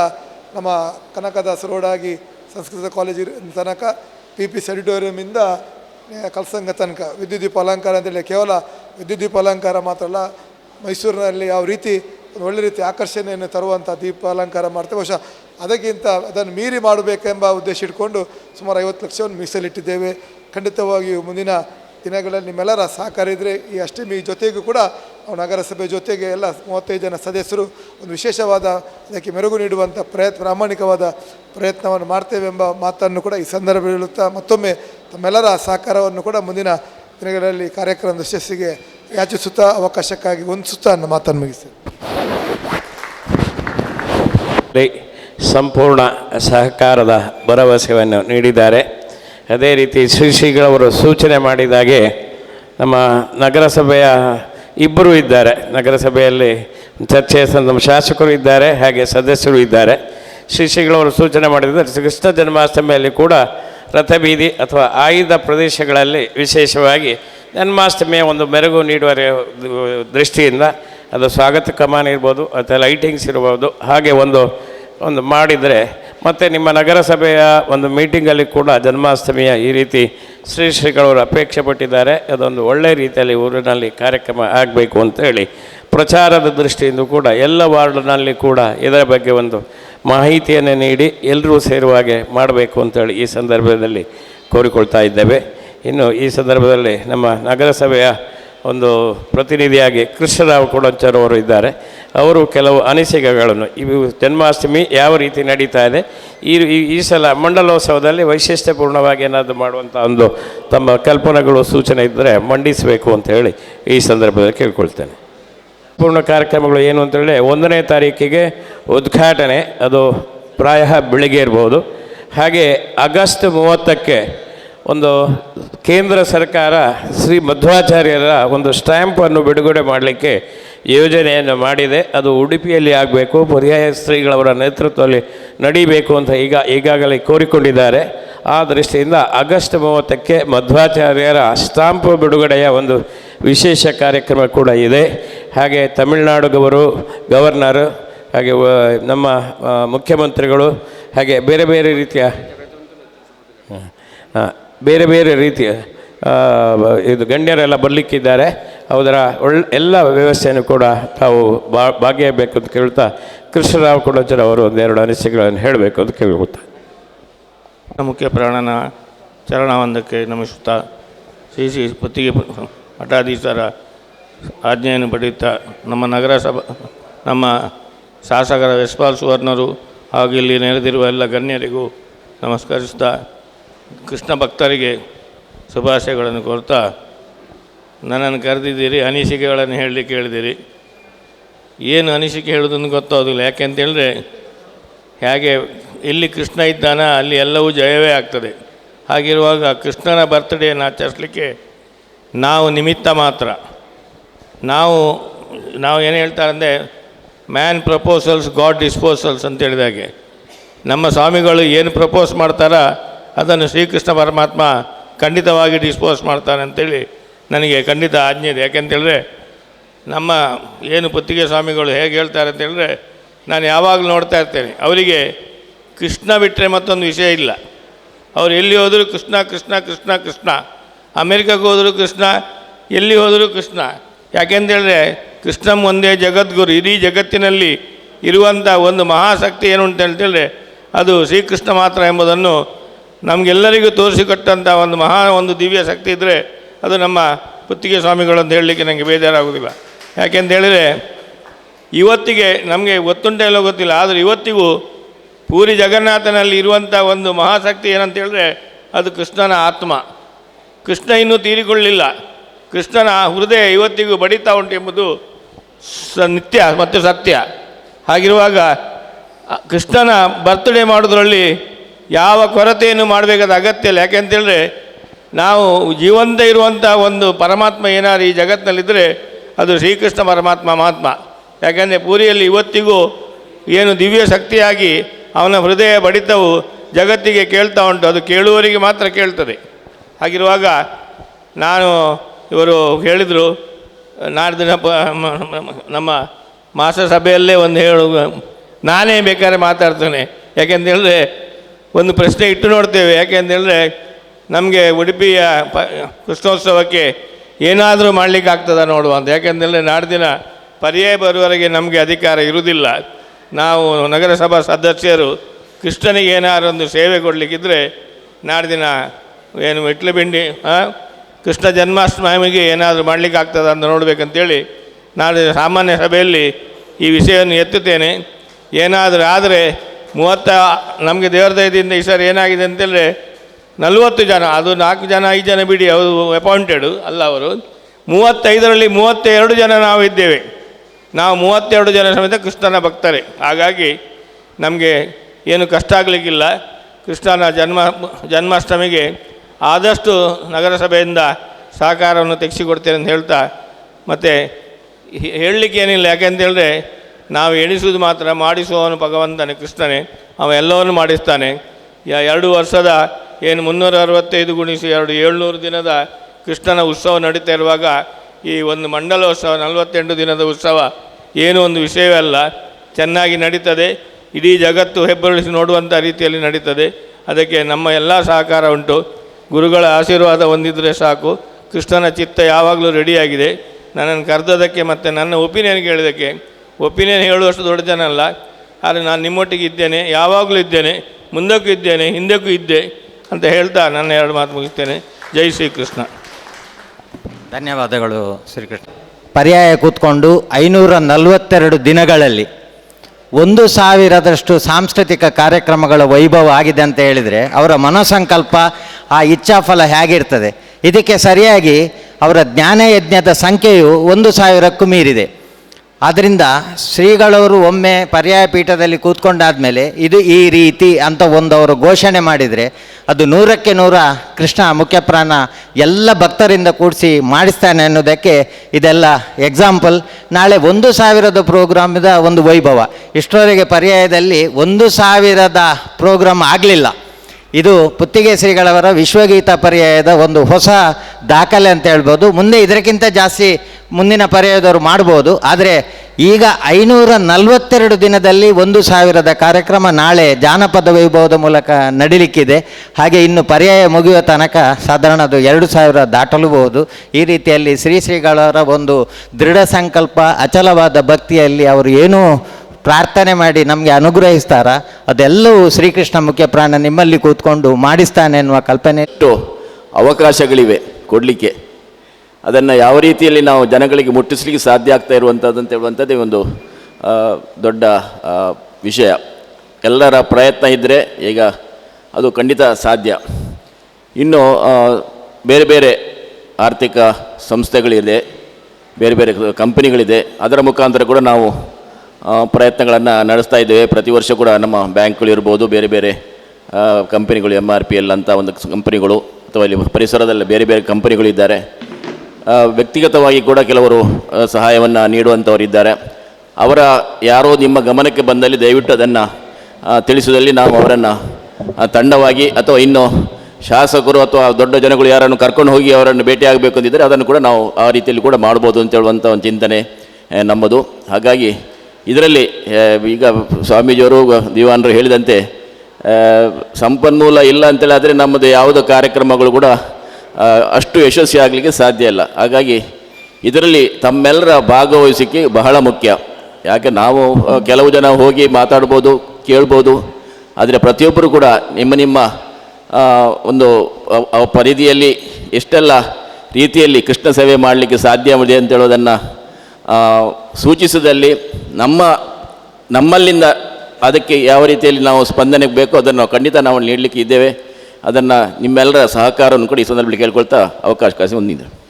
D: ನಮ್ಮ ಕನಕದಾಸ ರೋಡಾಗಿ ಸಂಸ್ಕೃತ ಕಾಲೇಜ್ ತನಕ ಪಿ ಪಿ ಸೆಡಿಟೋರಿಯಮಿಂದ ಕಲ್ಸಂಗ ತನಕ, ವಿದ್ಯುತ್ ದೀಪ ಅಲಂಕಾರ ಅಂತೇಳಿ ಕೇವಲ ವಿದ್ಯುತ್ ದೀಪ ಅಲಂಕಾರ ಮಾತ್ರ ಅಲ್ಲ ಮೈಸೂರಿನಲ್ಲಿ ಯಾವ ರೀತಿ ಒಳ್ಳೆ ರೀತಿ ಆಕರ್ಷಣೆಯನ್ನು ತರುವಂಥ ದೀಪ ಅಲಂಕಾರ ಮಾಡ್ತೇವೆ. ಬಹುಶಃ ಅದಕ್ಕಿಂತ ಅದನ್ನು ಮೀರಿ ಮಾಡಬೇಕೆಂಬ ಉದ್ದೇಶ ಇಟ್ಕೊಂಡು ಸುಮಾರು ಐವತ್ತು ಲಕ್ಷವನ್ನು ಮೀಸಲಿಟ್ಟಿದ್ದೇವೆ. ಖಂಡಿತವಾಗಿಯೂ ಮುಂದಿನ ದಿನಗಳಲ್ಲಿ ನಿಮ್ಮೆಲ್ಲರ ಸಹಕಾರ ಇದ್ದರೆ ಈ ಅಷ್ಟಮಿ ಜೊತೆಗೂ ಕೂಡ ನಗರಸಭೆ ಜೊತೆಗೆ ಎಲ್ಲ ಮೂವತ್ತೈದು ಜನ ಸದಸ್ಯರು ಒಂದು ವಿಶೇಷವಾದ ಇದಕ್ಕೆ ಮೆರುಗು ನೀಡುವಂಥ ಪ್ರಯತ್ನ, ಪ್ರಾಮಾಣಿಕವಾದ ಪ್ರಯತ್ನವನ್ನು ಮಾಡ್ತೇವೆ ಎಂಬ ಮಾತನ್ನು ಕೂಡ ಈ ಸಂದರ್ಭ ಹೇಳುತ್ತಾ ಮತ್ತೊಮ್ಮೆ ತಮ್ಮೆಲ್ಲರ ಸಹಕಾರವನ್ನು ಕೂಡ ಮುಂದಿನ ದಿನಗಳಲ್ಲಿ ಕಾರ್ಯಕ್ರಮದ ಯಶಸ್ಸಿಗೆ ಯಾಚಿಸುತ್ತಾ ಅವಕಾಶಕ್ಕಾಗಿ ಹೊಂದಿಸುತ್ತಾ ನನ್ನ ಮಾತನ್ನು ಮುಗಿಸ್ತೇನೆ
C: ಲಿ ಸಂಪೂರ್ಣ ಸಹಕಾರದ ಭರವಸೆಯನ್ನು ನೀಡಿದ್ದಾರೆ. ಅದೇ ರೀತಿ ಶ್ರೀ ಶ್ರೀಗಳವರು ಸೂಚನೆ ಮಾಡಿದಾಗೆ ನಮ್ಮ ನಗರಸಭೆಯ ಇಬ್ಬರು ಇದ್ದಾರೆ. ನಗರಸಭೆಯಲ್ಲಿ ಚರ್ಚೆಯ ಸಂದ- ನಮ್ಮ ಶಾಸಕರು ಇದ್ದಾರೆ, ಹಾಗೆ ಸದಸ್ಯರು ಇದ್ದಾರೆ. ಶ್ರೀ ಶ್ರೀಗಳವರು ಸೂಚನೆ ಮಾಡಿದರೆ ಕೃಷ್ಣ ಜನ್ಮಾಷ್ಟಮಿಯಲ್ಲಿ ಕೂಡ ರಥಬೀದಿ ಅಥವಾ ಆಯುಧ ಪ್ರದೇಶಗಳಲ್ಲಿ ವಿಶೇಷವಾಗಿ ಜನ್ಮಾಷ್ಟಮಿಯ ಒಂದು ಮೆರುಗು ನೀಡುವ ದೃಷ್ಟಿಯಿಂದ ಅದು ಸ್ವಾಗತ ಕಮಾನ್ ಇರ್ಬೋದು ಅಥವಾ ಲೈಟಿಂಗ್ಸ್ ಇರ್ಬೋದು, ಹಾಗೆ ಒಂದು ಒಂದು ಮಾಡಿದರೆ, ಮತ್ತು ನಿಮ್ಮ ನಗರಸಭೆಯ ಒಂದು ಮೀಟಿಂಗಲ್ಲಿ ಕೂಡ ಜನ್ಮಾಷ್ಟಮಿಯ ಈ ರೀತಿ ಶ್ರೀ ಶ್ರೀಗಳವರು ಅಪೇಕ್ಷೆ ಪಟ್ಟಿದ್ದಾರೆ. ಅದೊಂದು ಒಳ್ಳೆಯ ರೀತಿಯಲ್ಲಿ ಊರಿನಲ್ಲಿ ಕಾರ್ಯಕ್ರಮ ಆಗಬೇಕು ಅಂತೇಳಿ ಪ್ರಚಾರದ ದೃಷ್ಟಿಯಿಂದ ಕೂಡ ಎಲ್ಲ ವಾರ್ಡ್ನಲ್ಲಿ ಕೂಡ ಇದರ ಬಗ್ಗೆ ಒಂದು ಮಾಹಿತಿಯನ್ನು ನೀಡಿ ಎಲ್ಲರೂ ಸೇರುವ ಹಾಗೆ ಮಾಡಬೇಕು ಅಂತೇಳಿ ಈ ಸಂದರ್ಭದಲ್ಲಿ ಕೋರಿಕೊಳ್ತಾ ಇದ್ದೇವೆ. ಇನ್ನು ಈ ಸಂದರ್ಭದಲ್ಲಿ ನಮ್ಮ ನಗರಸಭೆಯ ಒಂದು ಪ್ರತಿನಿಧಿಯಾಗಿ ಕೃಷ್ಣರಾವ್ ಕೊಡಂಚರವರು ಇದ್ದಾರೆ. ಅವರು ಕೆಲವು ಅನಿಸಿಕೆಗಳನ್ನು, ಇವು ಜನ್ಮಾಷ್ಟಮಿ ಯಾವ ರೀತಿ ನಡೀತಾ ಇದೆ, ಈ ಈ- ಸಲ ಮಂಡಲೋತ್ಸವದಲ್ಲಿ ವೈಶಿಷ್ಟ್ಯಪೂರ್ಣವಾಗಿ ಏನಾದರೂ ಮಾಡುವಂಥ ಒಂದು ತಮ್ಮ ಕಲ್ಪನೆಗಳು, ಸೂಚನೆ ಇದ್ದರೆ ಮಂಡಿಸಬೇಕು ಅಂತ ಹೇಳಿ ಈ ಸಂದರ್ಭದಲ್ಲಿ ಕೇಳ್ಕೊಳ್ತೇನೆ. ಪೂರ್ಣ ಕಾರ್ಯಕ್ರಮಗಳು ಏನು ಅಂತೇಳಿ ಒಂದನೇ ತಾರೀಕಿಗೆ ಉದ್ಘಾಟನೆ, ಅದು ಪ್ರಾಯ ಬೆಳಿಗ್ಗೆ ಇರ್ಬೋದು. ಹಾಗೆ ಆಗಸ್ಟ್ ಮೂವತ್ತಕ್ಕೆ ಒಂದು ಕೇಂದ್ರ ಸರ್ಕಾರ ಶ್ರೀ ಮಧ್ವಾಚಾರ್ಯರ ಒಂದು ಸ್ಟ್ಯಾಂಪನ್ನು ಬಿಡುಗಡೆ ಮಾಡಲಿಕ್ಕೆ ಯೋಜನೆಯನ್ನು ಮಾಡಿದೆ. ಅದು ಉಡುಪಿಯಲ್ಲಿ ಆಗಬೇಕು, ಪರ್ಯಾಯ ಶ್ರೀಗಳವರ ನೇತೃತ್ವದಲ್ಲಿ ನಡೀಬೇಕು ಅಂತ ಈಗ ಈಗಾಗಲೇ ಕೋರಿಕೊಂಡಿದ್ದಾರೆ. ಆ ದೃಷ್ಟಿಯಿಂದ ಆಗಸ್ಟ್ ಮೂವತ್ತಕ್ಕೆ ಮಧ್ವಾಚಾರ್ಯರ ಸ್ಟಾಂಪ್ ಬಿಡುಗಡೆಯ ಒಂದು ವಿಶೇಷ ಕಾರ್ಯಕ್ರಮ ಕೂಡ ಇದೆ. ಹಾಗೆ ತಮಿಳುನಾಡು ಗವರು, ಗವರ್ನರ್, ಹಾಗೆ ನಮ್ಮ ಮುಖ್ಯಮಂತ್ರಿಗಳು, ಹಾಗೆ ಬೇರೆ ಬೇರೆ ರೀತಿಯ ಬೇರೆ ಬೇರೆ ರೀತಿಯ ಇದು ಗಣ್ಯರೆಲ್ಲ ಬರಲಿಕ್ಕಿದ್ದಾರೆ. ಅವರ ಒಳ್ಳೆ ಎಲ್ಲ ವ್ಯವಸ್ಥೆಯನ್ನು ಕೂಡ ತಾವು ಭಾಗಿಯಾಗಬೇಕು ಅಂತ ಕೇಳ್ತಾ ಕೃಷ್ಣರಾವ್ ಕೊಡಚರ ಅವರು ಒಂದೆರಡು ಅನಿಸಿಕೆಗಳನ್ನು ಹೇಳಬೇಕು ಅಂತ ಕೇಳ್ಕೊತಾ
E: ಮುಖ್ಯ ಪ್ರಾಣನ ಚರಣವೊಂದಕ್ಕೆ ನಮಿಸುತ್ತಾ ಶ್ರೀ ಶ್ರೀ ಪತ್ತಿಗೆ ಮಠಾಧೀಶರ ಆಜ್ಞೆಯನ್ನು ಪಡೆಯುತ್ತಾ ನಮ್ಮ ನಗರಸಭಾ, ನಮ್ಮ ಶಾಸಕರ ಯಶ್ಪಾಲ್ ಸುವರ್ಣರು ಹಾಗೂ ಇಲ್ಲಿ ನೆರೆದಿರುವ ಎಲ್ಲ ಗಣ್ಯರಿಗೂ ನಮಸ್ಕರಿಸ್ತಾ ಕೃಷ್ಣ ಭಕ್ತರಿಗೆ ಶುಭಾಶಯಗಳನ್ನು ಕೋರ್ತಾ, ನನ್ನನ್ನು ಕರೆದಿದ್ದೀರಿ, ಅನಿಸಿಕೆಗಳನ್ನು ಹೇಳಲಿಕ್ಕೆ ಹೇಳಿದಿರಿ ಏನು ಅನಿಸಿಕೆ ಹೇಳೋದನ್ನು ಗೊತ್ತಾಗೋದಿಲ್ಲ ಯಾಕೆಂತೇಳಿದ್ರೆ, ಹೇಗೆ ಎಲ್ಲಿ ಕೃಷ್ಣ ಇದ್ದಾನ, ಅಲ್ಲಿ ಎಲ್ಲವೂ ಜಯವೇ ಆಗ್ತದೆ. ಹಾಗಿರುವಾಗ ಕೃಷ್ಣನ ಬರ್ತ್ಡೇಯನ್ನು ಆಚರಿಸಲಿಕ್ಕೆ ನಾವು ನಿಮಿತ್ತ ಮಾತ್ರ. ನಾವು ನಾವು ಏನು ಹೇಳ್ತಾರಂದರೆ ಮ್ಯಾನ್ ಪ್ರಪೋಸಲ್ಸ್ ಗಾಡ್ ಡಿಸ್ಪೋಸಲ್ಸ್ ಅಂತ ಹೇಳಿದಾಗೆ. ನಮ್ಮ ಸ್ವಾಮಿಗಳು ಏನು ಪ್ರಪೋಸ್ ಮಾಡ್ತಾರ ಅದನ್ನು ಶ್ರೀಕೃಷ್ಣ ಪರಮಾತ್ಮ ಖಂಡಿತವಾಗಿ ಡಿಸ್ಪೋಸ್ ಮಾಡ್ತಾನೆ ಅಂತೇಳಿ ನನಗೆ ಖಂಡಿತ ಆಜ್ಞೆ ಇದೆ. ಯಾಕೆಂತೇಳಿದ್ರೆ ನಮ್ಮ ಏನು ಪುತ್ತಿಗೆ ಸ್ವಾಮಿಗಳು ಹೇಗೆ ಹೇಳ್ತಾರೆ ಅಂತೇಳಿದ್ರೆ ನಾನು ಯಾವಾಗಲೂ ನೋಡ್ತಾ ಇರ್ತೇನೆ. ಅವರಿಗೆ ಕೃಷ್ಣ ಬಿಟ್ಟರೆ ಮತ್ತೊಂದು ವಿಷಯ ಇಲ್ಲ. ಅವ್ರು ಎಲ್ಲಿ ಹೋದರೂ ಕೃಷ್ಣ ಕೃಷ್ಣ ಕೃಷ್ಣ ಕೃಷ್ಣ. ಅಮೇರಿಕಾಗೆ ಹೋದರೂ ಕೃಷ್ಣ, ಎಲ್ಲಿ ಹೋದರೂ ಕೃಷ್ಣ. ಯಾಕೆಂತೇಳಿದ್ರೆ ಕೃಷ್ಣ ಒಂದೇ ಜಗದ್ಗುರು. ಇಡೀ ಜಗತ್ತಿನಲ್ಲಿ ಇರುವಂಥ ಒಂದು ಮಹಾಶಕ್ತಿ ಏನು ಅಂತ ಹೇಳ್ತೇಳಿದ್ರೆ ಅದು ಶ್ರೀಕೃಷ್ಣ ಮಾತ್ರ ಎಂಬುದನ್ನು ನಮಗೆಲ್ಲರಿಗೂ ತೋರಿಸಿಕೊಟ್ಟಂಥ ಒಂದು ಮಹಾ ಒಂದು ದಿವ್ಯ ಶಕ್ತಿ ಇದ್ದರೆ ಅದು ನಮ್ಮ ಪುತ್ತಿಗೆ ಸ್ವಾಮಿಗಳು ಅಂತ ಹೇಳಲಿಕ್ಕೆ ನನಗೆ ಬೇಜಾರಾಗೋದಿಲ್ಲ ಯಾಕೆಂತ ಹೇಳಿದರೆ, ಇವತ್ತಿಗೆ ನಮಗೆ ಗೊತ್ತುಂಟ ಎಲ್ಲೋ ಗೊತ್ತಿಲ್ಲ, ಆದರೆ ಇವತ್ತಿಗೂ ಪೂರಿ ಜಗನ್ನಾಥನಲ್ಲಿ ಇರುವಂಥ ಒಂದು ಮಹಾಶಕ್ತಿ ಏನಂತ ಹೇಳಿದ್ರೆ, ಅದು ಕೃಷ್ಣನ ಆತ್ಮ. ಕೃಷ್ಣ ಇನ್ನೂ ತೀರಿಕೊಳ್ಳಿಲ್ಲ. ಕೃಷ್ಣನ ಹೃದಯ ಇವತ್ತಿಗೂ ಬಡಿತಾ ಉಂಟು ಎಂಬುದು ಸ ನಿತ್ಯ ಮತ್ತು ಸತ್ಯ. ಹಾಗಿರುವಾಗ ಕೃಷ್ಣನ ಬರ್ತ್ಡೇ ಮಾಡೋದ್ರಲ್ಲಿ ಯಾವ ಕೊರತೆಯನ್ನು ಮಾಡಬೇಕಾದ ಅಗತ್ಯ ಇಲ್ಲ. ಯಾಕೆಂತೇಳಿದ್ರೆ ನಾವು ಜೀವಂತ ಇರುವಂಥ ಒಂದು ಪರಮಾತ್ಮ ಏನಾದ್ರು ಈ ಜಗತ್ತಿನಲ್ಲಿದ್ದರೆ ಅದು ಶ್ರೀಕೃಷ್ಣ ಪರಮಾತ್ಮ ಮಹಾತ್ಮ. ಯಾಕೆಂದರೆ ಪೂರಿಯಲ್ಲಿ ಇವತ್ತಿಗೂ ಏನು ದಿವ್ಯ ಶಕ್ತಿಯಾಗಿ ಅವನ ಹೃದಯ ಬಡಿತವು ಜಗತ್ತಿಗೆ ಕೇಳ್ತಾ ಉಂಟು. ಅದು ಕೇಳುವವರಿಗೆ ಮಾತ್ರ ಕೇಳ್ತದೆ. ಹಾಗಿರುವಾಗ ನಾನು ಇವರು ಹೇಳಿದರು ನಾಡ್ದಿನ ನಮ್ಮ ಮಾಸ ಸಭೆಯಲ್ಲೇ ಒಂದು ಹೇಳು, ನಾನೇ ಬೇಕಾದ್ರೆ ಮಾತಾಡ್ತೇನೆ. ಯಾಕೆಂತ ಹೇಳಿದ್ರೆ ಒಂದು ಪ್ರಶ್ನೆ ಇಟ್ಟು ನೋಡ್ತೇವೆ. ಯಾಕೆ ಅಂತೇಳಿದ್ರೆ ನಮಗೆ ಉಡುಪಿಯ ಪ, ಕೃಷ್ಣೋತ್ಸವಕ್ಕೆ ಏನಾದರೂ ಮಾಡಲಿಕ್ಕೆ ಆಗ್ತದ ನೋಡುವ ಅಂತ. ಯಾಕೆಂದರೆ ನಾಡ್ದಿನ ಪರ್ಯಾಯ ಬರುವವರೆಗೆ ನಮಗೆ ಅಧಿಕಾರ ಇರುವುದಿಲ್ಲ. ನಾವು ನಗರಸಭಾ ಸದಸ್ಯರು ಕೃಷ್ಣನಿಗೆ ಏನಾದರೂ ಒಂದು ಸೇವೆ ಕೊಡಲಿಕ್ಕಿದ್ರೆ ನಾಡ್ದಿನ ಏನು ಇಟ್ಲು ಬಿಂಡಿ ಹಾಂ ಕೃಷ್ಣ ಜನ್ಮಾಷ್ಟಮಿಗೆ ಏನಾದರೂ ಮಾಡಲಿಕ್ಕೆ ಆಗ್ತದ ಅಂತ ನೋಡಬೇಕಂತೇಳಿ ನಾಡಿನ ಸಾಮಾನ್ಯ ಸಭೆಯಲ್ಲಿ ಈ ವಿಷಯವನ್ನು ಎತ್ತುತ್ತೇನೆ. ಏನಾದರೂ ಆದರೆ ಮೂವತ್ತ, ನಮಗೆ ದೇವರ ದಯದಿಂದ ಈ ಸರ್ ಏನಾಗಿದೆ ಅಂತೇಳಿದ್ರೆ ನಲವತ್ತು ಜನ, ಅದು ನಾಲ್ಕು ಜನ, ಐದು ಜನ ಬಿಡಿ, ಅವರು ಅಪಾಯಿಂಟೆಡು ಅಲ್ಲ ಅವರು. ಮೂವತ್ತೈದರಲ್ಲಿ ಮೂವತ್ತೆರಡು ಜನ ನಾವು ಇದ್ದೇವೆ. ನಾವು ಮೂವತ್ತೆರಡು ಜನ ಸಮೇತ ಕೃಷ್ಣನ ಭಕ್ತರೆ. ಹಾಗಾಗಿ ನಮಗೆ ಏನು ಕಷ್ಟ ಆಗಲಿಕ್ಕಿಲ್ಲ. ಕೃಷ್ಣನ ಜನ್ಮ, ಜನ್ಮಾಷ್ಟಮಿಗೆ ಆದಷ್ಟು ನಗರಸಭೆಯಿಂದ ಸಹಕಾರವನ್ನು ತೆಗೆಸಿಕೊಡ್ತೇನೆ ಅಂತ ಹೇಳ್ತಾ, ಮತ್ತು ಹೇಳಲಿಕ್ಕೆ ಏನಿಲ್ಲ. ಯಾಕೆಂತ ಹೇಳಿದ್ರೆ ನಾವು ಎಣಿಸುವುದು ಮಾತ್ರ, ಮಾಡಿಸುವವನು ಭಗವಂತನೇ, ಕೃಷ್ಣನೇ, ಅವ ಎಲ್ಲವನ್ನು ಮಾಡಿಸ್ತಾನೆ. ಎರಡು ವರ್ಷದ, ಏನು ಮುನ್ನೂರ ಅರವತ್ತೈದು ಗುಣಿಸಿ ಎರಡು ಏಳ್ನೂರು ದಿನದ ಕೃಷ್ಣನ ಉತ್ಸವ ನಡೀತಾ ಇರುವಾಗ, ಈ ಒಂದು ಮಂಡಲೋತ್ಸವ, ನಲವತ್ತೆಂಟು ದಿನದ ಉತ್ಸವ, ಏನೂ ಒಂದು ವಿಷಯವೇ ಅಲ್ಲ. ಚೆನ್ನಾಗಿ ನಡೀತದೆ. ಇಡೀ ಜಗತ್ತು ಹೆಬ್ಬರಳಿಸಿ ನೋಡುವಂಥ ರೀತಿಯಲ್ಲಿ ನಡೀತದೆ. ಅದಕ್ಕೆ ನಮ್ಮ ಎಲ್ಲ ಸಹಕಾರ ಉಂಟು. ಗುರುಗಳ ಆಶೀರ್ವಾದ ಹೊಂದಿದರೆ ಸಾಕು. ಕೃಷ್ಣನ ಚಿತ್ತ ಯಾವಾಗಲೂ ರೆಡಿಯಾಗಿದೆ ನನ್ನನ್ನು ಕರೆದೋದಕ್ಕೆ ಮತ್ತು ನನ್ನ ಒಪಿನಿಯನ್ ಕೇಳಿದ್ದಕ್ಕೆ ಒಪಿನಿಯನ್ ಹೇಳುವಷ್ಟು ದೊಡ್ಡ ಜನ ಅಲ್ಲ ಆದರೆ ನಾನು ನಿಮ್ಮೊಟ್ಟಿಗೆ ಇದ್ದೇನೆ, ಯಾವಾಗಲೂ ಇದ್ದೇನೆ, ಮುಂದಕ್ಕೂ ಇದ್ದೇನೆ, ಹಿಂದಕ್ಕೂ ಇದ್ದೆ ಅಂತ ಹೇಳ್ತಾ ನನ್ನ ಎರಡು ಮಾತು ಮುಗಿಸ್ತೇನೆ. ಜೈ ಶ್ರೀಕೃಷ್ಣ.
B: ಧನ್ಯವಾದಗಳು ಶ್ರೀಕೃಷ್ಣ. ಪರ್ಯಾಯ ಕೂತ್ಕೊಂಡು ಐನೂರ ನಲವತ್ತೆರಡು ದಿನಗಳಲ್ಲಿ ಒಂದು ಸಾವಿರದಷ್ಟು ಸಾಂಸ್ಕೃತಿಕ ಕಾರ್ಯಕ್ರಮಗಳ ವೈಭವ ಆಗಿದೆ ಅಂತ ಹೇಳಿದರೆ ಅವರ ಮನೋಸಂಕಲ್ಪ ಆ ಇಚ್ಛಾಫಲ ಹೇಗಿರ್ತದೆ? ಇದಕ್ಕೆ ಸರಿಯಾಗಿ ಅವರ ಜ್ಞಾನಯಜ್ಞದ ಸಂಖ್ಯೆಯು ಒಂದು ಸಾವಿರಕ್ಕೂ ಮೀರಿದೆ. ಆದ್ದರಿಂದ ಶ್ರೀಗಳವರು ಒಮ್ಮೆ ಪರ್ಯಾಯ ಪೀಠದಲ್ಲಿ ಕೂತ್ಕೊಂಡಾದ್ಮೇಲೆ ಇದು ಈ ರೀತಿ ಅಂತ ಒಂದು ಅವರು ಘೋಷಣೆ ಮಾಡಿದರೆ ಅದು ನೂರಕ್ಕೆ ನೂರ ಕೃಷ್ಣ ಮುಖ್ಯಪ್ರಾಣ ಎಲ್ಲ ಭಕ್ತರಿಂದ ಕೂಡಿಸಿ ಮಾಡಿಸ್ತಾನೆ ಅನ್ನೋದಕ್ಕೆ ಇದೆಲ್ಲ ಎಕ್ಸಾಂಪಲ್ ನಾಳೆ ಒಂದು ಸಾವಿರದ ಪ್ರೋಗ್ರಾಮಿದ ಒಂದು ವೈಭವ. ಇಷ್ಟರವರೆಗೆ ಪರ್ಯಾಯದಲ್ಲಿ ಒಂದು ಸಾವಿರದ ಪ್ರೋಗ್ರಾಮ್ ಆಗಲಿಲ್ಲ. ಇದು ಪುತ್ತಿಗೆ ಶ್ರೀಗಳವರ ವಿಶ್ವಗೀತ ಪರ್ಯಾಯದ ಒಂದು ಹೊಸ ದಾಖಲೆ ಅಂತ ಹೇಳ್ಬೋದು. ಮುಂದೆ ಇದಕ್ಕಿಂತ ಜಾಸ್ತಿ ಮುಂದಿನ ಪರ್ಯಾಯದವರು ಮಾಡ್ಬೋದು. ಆದರೆ ಈಗ ಐನೂರ ನಲವತ್ತೆರಡು ದಿನದಲ್ಲಿ ಒಂದು ಸಾವಿರದ ಕಾರ್ಯಕ್ರಮ ನಾಳೆ ಜಾನಪದ ವೈಭವದ ಮೂಲಕ ನಡಿಲಿಕ್ಕಿದೆ. ಹಾಗೆ ಇನ್ನು ಪರ್ಯಾಯ ಮುಗಿಯುವ ತನಕ ಸಾಧಾರಣ ಅದು ಎರಡು ಸಾವಿರ ದಾಟಲೂಬಹುದು. ಈ ರೀತಿಯಲ್ಲಿ ಶ್ರೀ ಶ್ರೀಗಳವರ ಒಂದು ದೃಢ ಸಂಕಲ್ಪ, ಅಚಲವಾದ ಭಕ್ತಿಯಲ್ಲಿ ಅವರು ಏನೂ ಪ್ರಾರ್ಥನೆ ಮಾಡಿ ನಮಗೆ ಅನುಗ್ರಹಿಸ್ತಾರ? ಅದೆಲ್ಲವೂ ಶ್ರೀಕೃಷ್ಣ ಮುಖ್ಯ ಪ್ರಾಣ ನಿಮ್ಮಲ್ಲಿ ಕೂತ್ಕೊಂಡು ಮಾಡಿಸ್ತಾನೆ ಎನ್ನುವ ಕಲ್ಪನೆ.
F: ಎಷ್ಟು ಅವಕಾಶಗಳಿವೆ ಕೊಡಲಿಕ್ಕೆ. ಅದನ್ನು ಯಾವ ರೀತಿಯಲ್ಲಿ ನಾವು ಜನಗಳಿಗೆ ಮುಟ್ಟಿಸ್ಲಿಕ್ಕೆ ಸಾಧ್ಯ ಆಗ್ತಾ ಇರುವಂಥದ್ದು ಅಂತ ಹೇಳುವಂಥದ್ದೇ ಒಂದು ದೊಡ್ಡ ವಿಷಯ. ಎಲ್ಲರ ಪ್ರಯತ್ನ ಇದ್ದರೆ ಈಗ ಅದು ಖಂಡಿತ ಸಾಧ್ಯ. ಇನ್ನು ಬೇರೆ ಬೇರೆ ಆರ್ಥಿಕ ಸಂಸ್ಥೆಗಳಿದೆ, ಬೇರೆ ಬೇರೆ ಕಂಪನಿಗಳಿದೆ, ಅದರ ಮುಖಾಂತರ ಕೂಡ ನಾವು ಪ್ರಯತ್ನಗಳನ್ನು ನಡೆಸ್ತಾ ಇದ್ದೇವೆ. ಪ್ರತಿ ವರ್ಷ ಕೂಡ ನಮ್ಮ ಬ್ಯಾಂಕ್ಗಳು ಇರ್ಬೋದು, ಬೇರೆ ಬೇರೆ ಕಂಪನಿಗಳು ಎಂ ಆರ್ ಪಿ ಎಲ್ ಅಂತ ಒಂದು ಕಂಪನಿಗಳು ಅಥವಾ ಇಲ್ಲಿ ಪರಿಸರದಲ್ಲಿ ಬೇರೆ ಬೇರೆ ಕಂಪನಿಗಳು ಇದ್ದಾರೆ. ವ್ಯಕ್ತಿಗತವಾಗಿ ಕೂಡ ಕೆಲವರು ಸಹಾಯವನ್ನು ನೀಡುವಂಥವರಿದ್ದಾರೆ ಅವರ ಯಾರೋ ನಿಮ್ಮ ಗಮನಕ್ಕೆ ಬಂದಲ್ಲಿ ದಯವಿಟ್ಟು ಅದನ್ನು ತಿಳಿಸುವುದಲ್ಲಿ ನಾವು ಅವರನ್ನು ತಂಡವಾಗಿ ಅಥವಾ ಇನ್ನು ಶಾಸಕರು ಅಥವಾ ದೊಡ್ಡ ಜನಗಳು ಯಾರನ್ನು ಕರ್ಕೊಂಡು ಹೋಗಿ ಅವರನ್ನು ಭೇಟಿಯಾಗಬೇಕು ಅಂತಿದ್ದರೆ ಅದನ್ನು ಕೂಡ ನಾವು ಆ ರೀತಿಯಲ್ಲಿ ಕೂಡ ಮಾಡ್ಬೋದು ಅಂತ ಹೇಳುವಂಥ ಒಂದು ಚಿಂತನೆ ನಮ್ಮದು. ಹಾಗಾಗಿ ಇದರಲ್ಲಿ ಈಗ ಸ್ವಾಮೀಜಿಯವರು ದಿವಾನರು ಹೇಳಿದಂತೆ ಸಂಪನ್ಮೂಲ ಇಲ್ಲ ಅಂತೇಳಿ ಆದರೆ ನಮ್ಮದು ಯಾವುದೋ ಕಾರ್ಯಕ್ರಮಗಳು ಕೂಡ ಅಷ್ಟು ಯಶಸ್ವಿ ಆಗಲಿಕ್ಕೆ ಸಾಧ್ಯ ಇಲ್ಲ. ಹಾಗಾಗಿ ಇದರಲ್ಲಿ ತಮ್ಮೆಲ್ಲರ ಭಾಗವಹಿಸಿಕೆ ಬಹಳ ಮುಖ್ಯ. ಯಾಕೆ ನಾವು ಕೆಲವು ಜನ ಹೋಗಿ ಮಾತಾಡ್ಬೋದು, ಕೇಳ್ಬೋದು, ಆದರೆ ಪ್ರತಿಯೊಬ್ಬರು ಕೂಡ ನಿಮ್ಮ ನಿಮ್ಮ ಒಂದು ಪರಿಧಿಯಲ್ಲಿ ಎಷ್ಟೆಲ್ಲ ರೀತಿಯಲ್ಲಿ ಕೃಷ್ಣ ಸೇವೆ ಮಾಡಲಿಕ್ಕೆ ಸಾಧ್ಯವಿದೆ ಅಂತೇಳೋದನ್ನು ಸೂಚಿಸಿದಲ್ಲಿ ನಮ್ಮ, ನಮ್ಮಲ್ಲಿಂದ ಅದಕ್ಕೆ ಯಾವ ರೀತಿಯಲ್ಲಿ ನಾವು ಸ್ಪಂದನೆ ಬೇಕೋ ಅದನ್ನು ಖಂಡಿತ ನಾವು ನೀಡಲಿಕ್ಕೆ ಇದ್ದೇವೆ. ಅದನ್ನು ನಿಮ್ಮೆಲ್ಲರ ಸಹಕಾರವನ್ನು ಕೂಡ ಈ ಸಂದರ್ಭದಲ್ಲಿ ಕೇಳ್ಕೊಳ್ತಾ ಅವಕಾಶ ಹೊಂದಿದೆ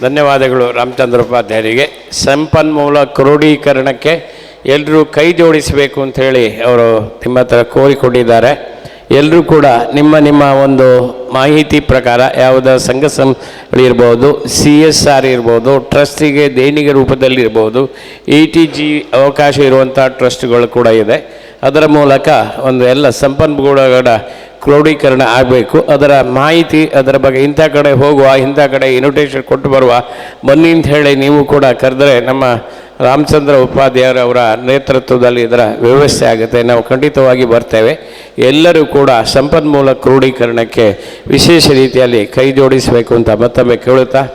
C: ಧನ್ಯವಾದಗಳು ರಾಮಚಂದ್ರ ಉಪಾಧ್ಯಾಯರಿಗೆ. ಸಂಪನ್ಮೂಲ ಕ್ರೋಢೀಕರಣಕ್ಕೆ ಎಲ್ಲರೂ ಕೈ ಜೋಡಿಸಬೇಕು ಅಂತ ಹೇಳಿ ಅವರು ನಿಮ್ಮ ಹತ್ರ ಕೋರಿಕೊಂಡಿದ್ದಾರೆ ಎಲ್ಲರೂ ಕೂಡ ನಿಮ್ಮ ನಿಮ್ಮ ಒಂದು ಮಾಹಿತಿ ಪ್ರಕಾರ ಯಾವುದೋ ಸಂಘ ಸಂಸ್ಥೆಗಳಿರ್ಬೋದು ಸಿ ಎಸ್ ಆರ್ ಇರ್ಬೋದು, ಟ್ರಸ್ಟಿಗೆ ದೇಣಿಗೆ ರೂಪದಲ್ಲಿ ಇ ಟಿ ಜಿ ಅವಕಾಶ ಇರುವಂಥ ಟ್ರಸ್ಟ್ಗಳು ಕೂಡ ಇದೆ. ಅದರ ಮೂಲಕ ಒಂದು ಎಲ್ಲ ಸಂಪನ್ಮೂಲಗಳ ಕ್ರೋಢೀಕರಣ ಆಗಬೇಕು. ಅದರ ಮಾಹಿತಿ ಅದರ ಬಗ್ಗೆ ಇಂಥ ಕಡೆ ಹೋಗುವ, ಇಂಥ ಕಡೆ ಇನ್ವಿಟೇಷನ್ ಕೊಟ್ಟು ಬರುವ, ಬನ್ನಿ ಅಂತ ಹೇಳಿ ನೀವು ಕೂಡ ಕರೆದರೆ ನಮ್ಮ ರಾಮಚಂದ್ರ ಉಪಾಧ್ಯಾಯರವರ ನೇತೃತ್ವದಲ್ಲಿ ಇದರ ವ್ಯವಸ್ಥೆ ಆಗುತ್ತೆ. ನಾವು ಖಂಡಿತವಾಗಿ ಬರ್ತೇವೆ. ಎಲ್ಲರೂ ಕೂಡ ಸಂಪನ್ಮೂಲ ಕ್ರೋಢೀಕರಣಕ್ಕೆ ವಿಶೇಷ ರೀತಿಯಲ್ಲಿ ಕೈ ಜೋಡಿಸಬೇಕು ಅಂತ ಮತ್ತೊಮ್ಮೆ ಕೇಳುತ್ತಾ,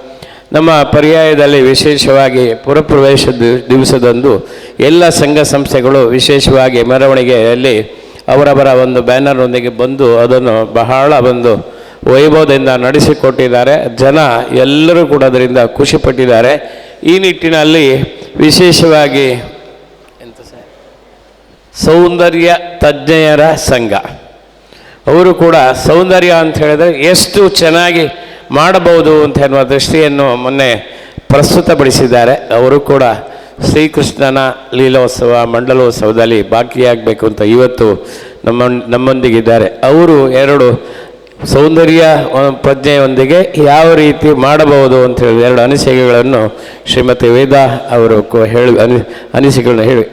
C: ನಮ್ಮ ಪರ್ಯಾಯದಲ್ಲಿ ವಿಶೇಷವಾಗಿ ಪುರಪ್ರವೇಶ ದಿವ್- ದಿವಸದಂದು ಎಲ್ಲ ಸಂಘ ಸಂಸ್ಥೆಗಳು ವಿಶೇಷವಾಗಿ ಮೆರವಣಿಗೆಯಲ್ಲಿ ಅವರವರ ಒಂದು ಬ್ಯಾನರ್ನೊಂದಿಗೆ ಬಂದು ಅದನ್ನು ಬಹಳ ಒಂದು ವೈಭವದಿಂದ ನಡೆಸಿಕೊಟ್ಟಿದ್ದಾರೆ. ಜನ ಎಲ್ಲರೂ ಕೂಡ ಅದರಿಂದ ಖುಷಿಪಟ್ಟಿದ್ದಾರೆ ಈ ನಿಟ್ಟಿನಲ್ಲಿ ವಿಶೇಷವಾಗಿ ಎಂತ ಸರ್? ಸೌಂದರ್ಯ ತಜ್ಞೆಯರ ಸಂಘ. ಅವರು ಕೂಡ ಸೌಂದರ್ಯ ಅಂತ ಹೇಳಿದ್ರೆ ಎಷ್ಟು ಚೆನ್ನಾಗಿ ಮಾಡಬಹುದು ಅಂತ ಎನ್ನುವ ದೃಷ್ಟಿಯನ್ನು ಮೊನ್ನೆ ಪ್ರಸ್ತುತಪಡಿಸಿದ್ದಾರೆ. ಅವರು ಕೂಡ ಶ್ರೀಕೃಷ್ಣನ ಲೀಲೋತ್ಸವ ಮಂಡಲೋತ್ಸವದಲ್ಲಿ ಬಾಕಿಯಾಗಬೇಕು ಅಂತ ಇವತ್ತು ನಮ್ಮ ನಮ್ಮೊಂದಿಗಿದ್ದಾರೆ. ಅವರು ಎರಡು ಸೌಂದರ್ಯ ಪ್ರಜ್ಞೆಯೊಂದಿಗೆ ಯಾವ ರೀತಿ ಮಾಡಬಹುದು ಅಂತ ಹೇಳಿ ಎರಡು ಅನಿಸಿಕೆಗಳನ್ನು ಶ್ರೀಮತಿ ವೇದಾ ಅವರು ಹೇಳಿ ಅನಿ ಅನಿಸಿಕೆಗಳನ್ನು ಹೇಳಿ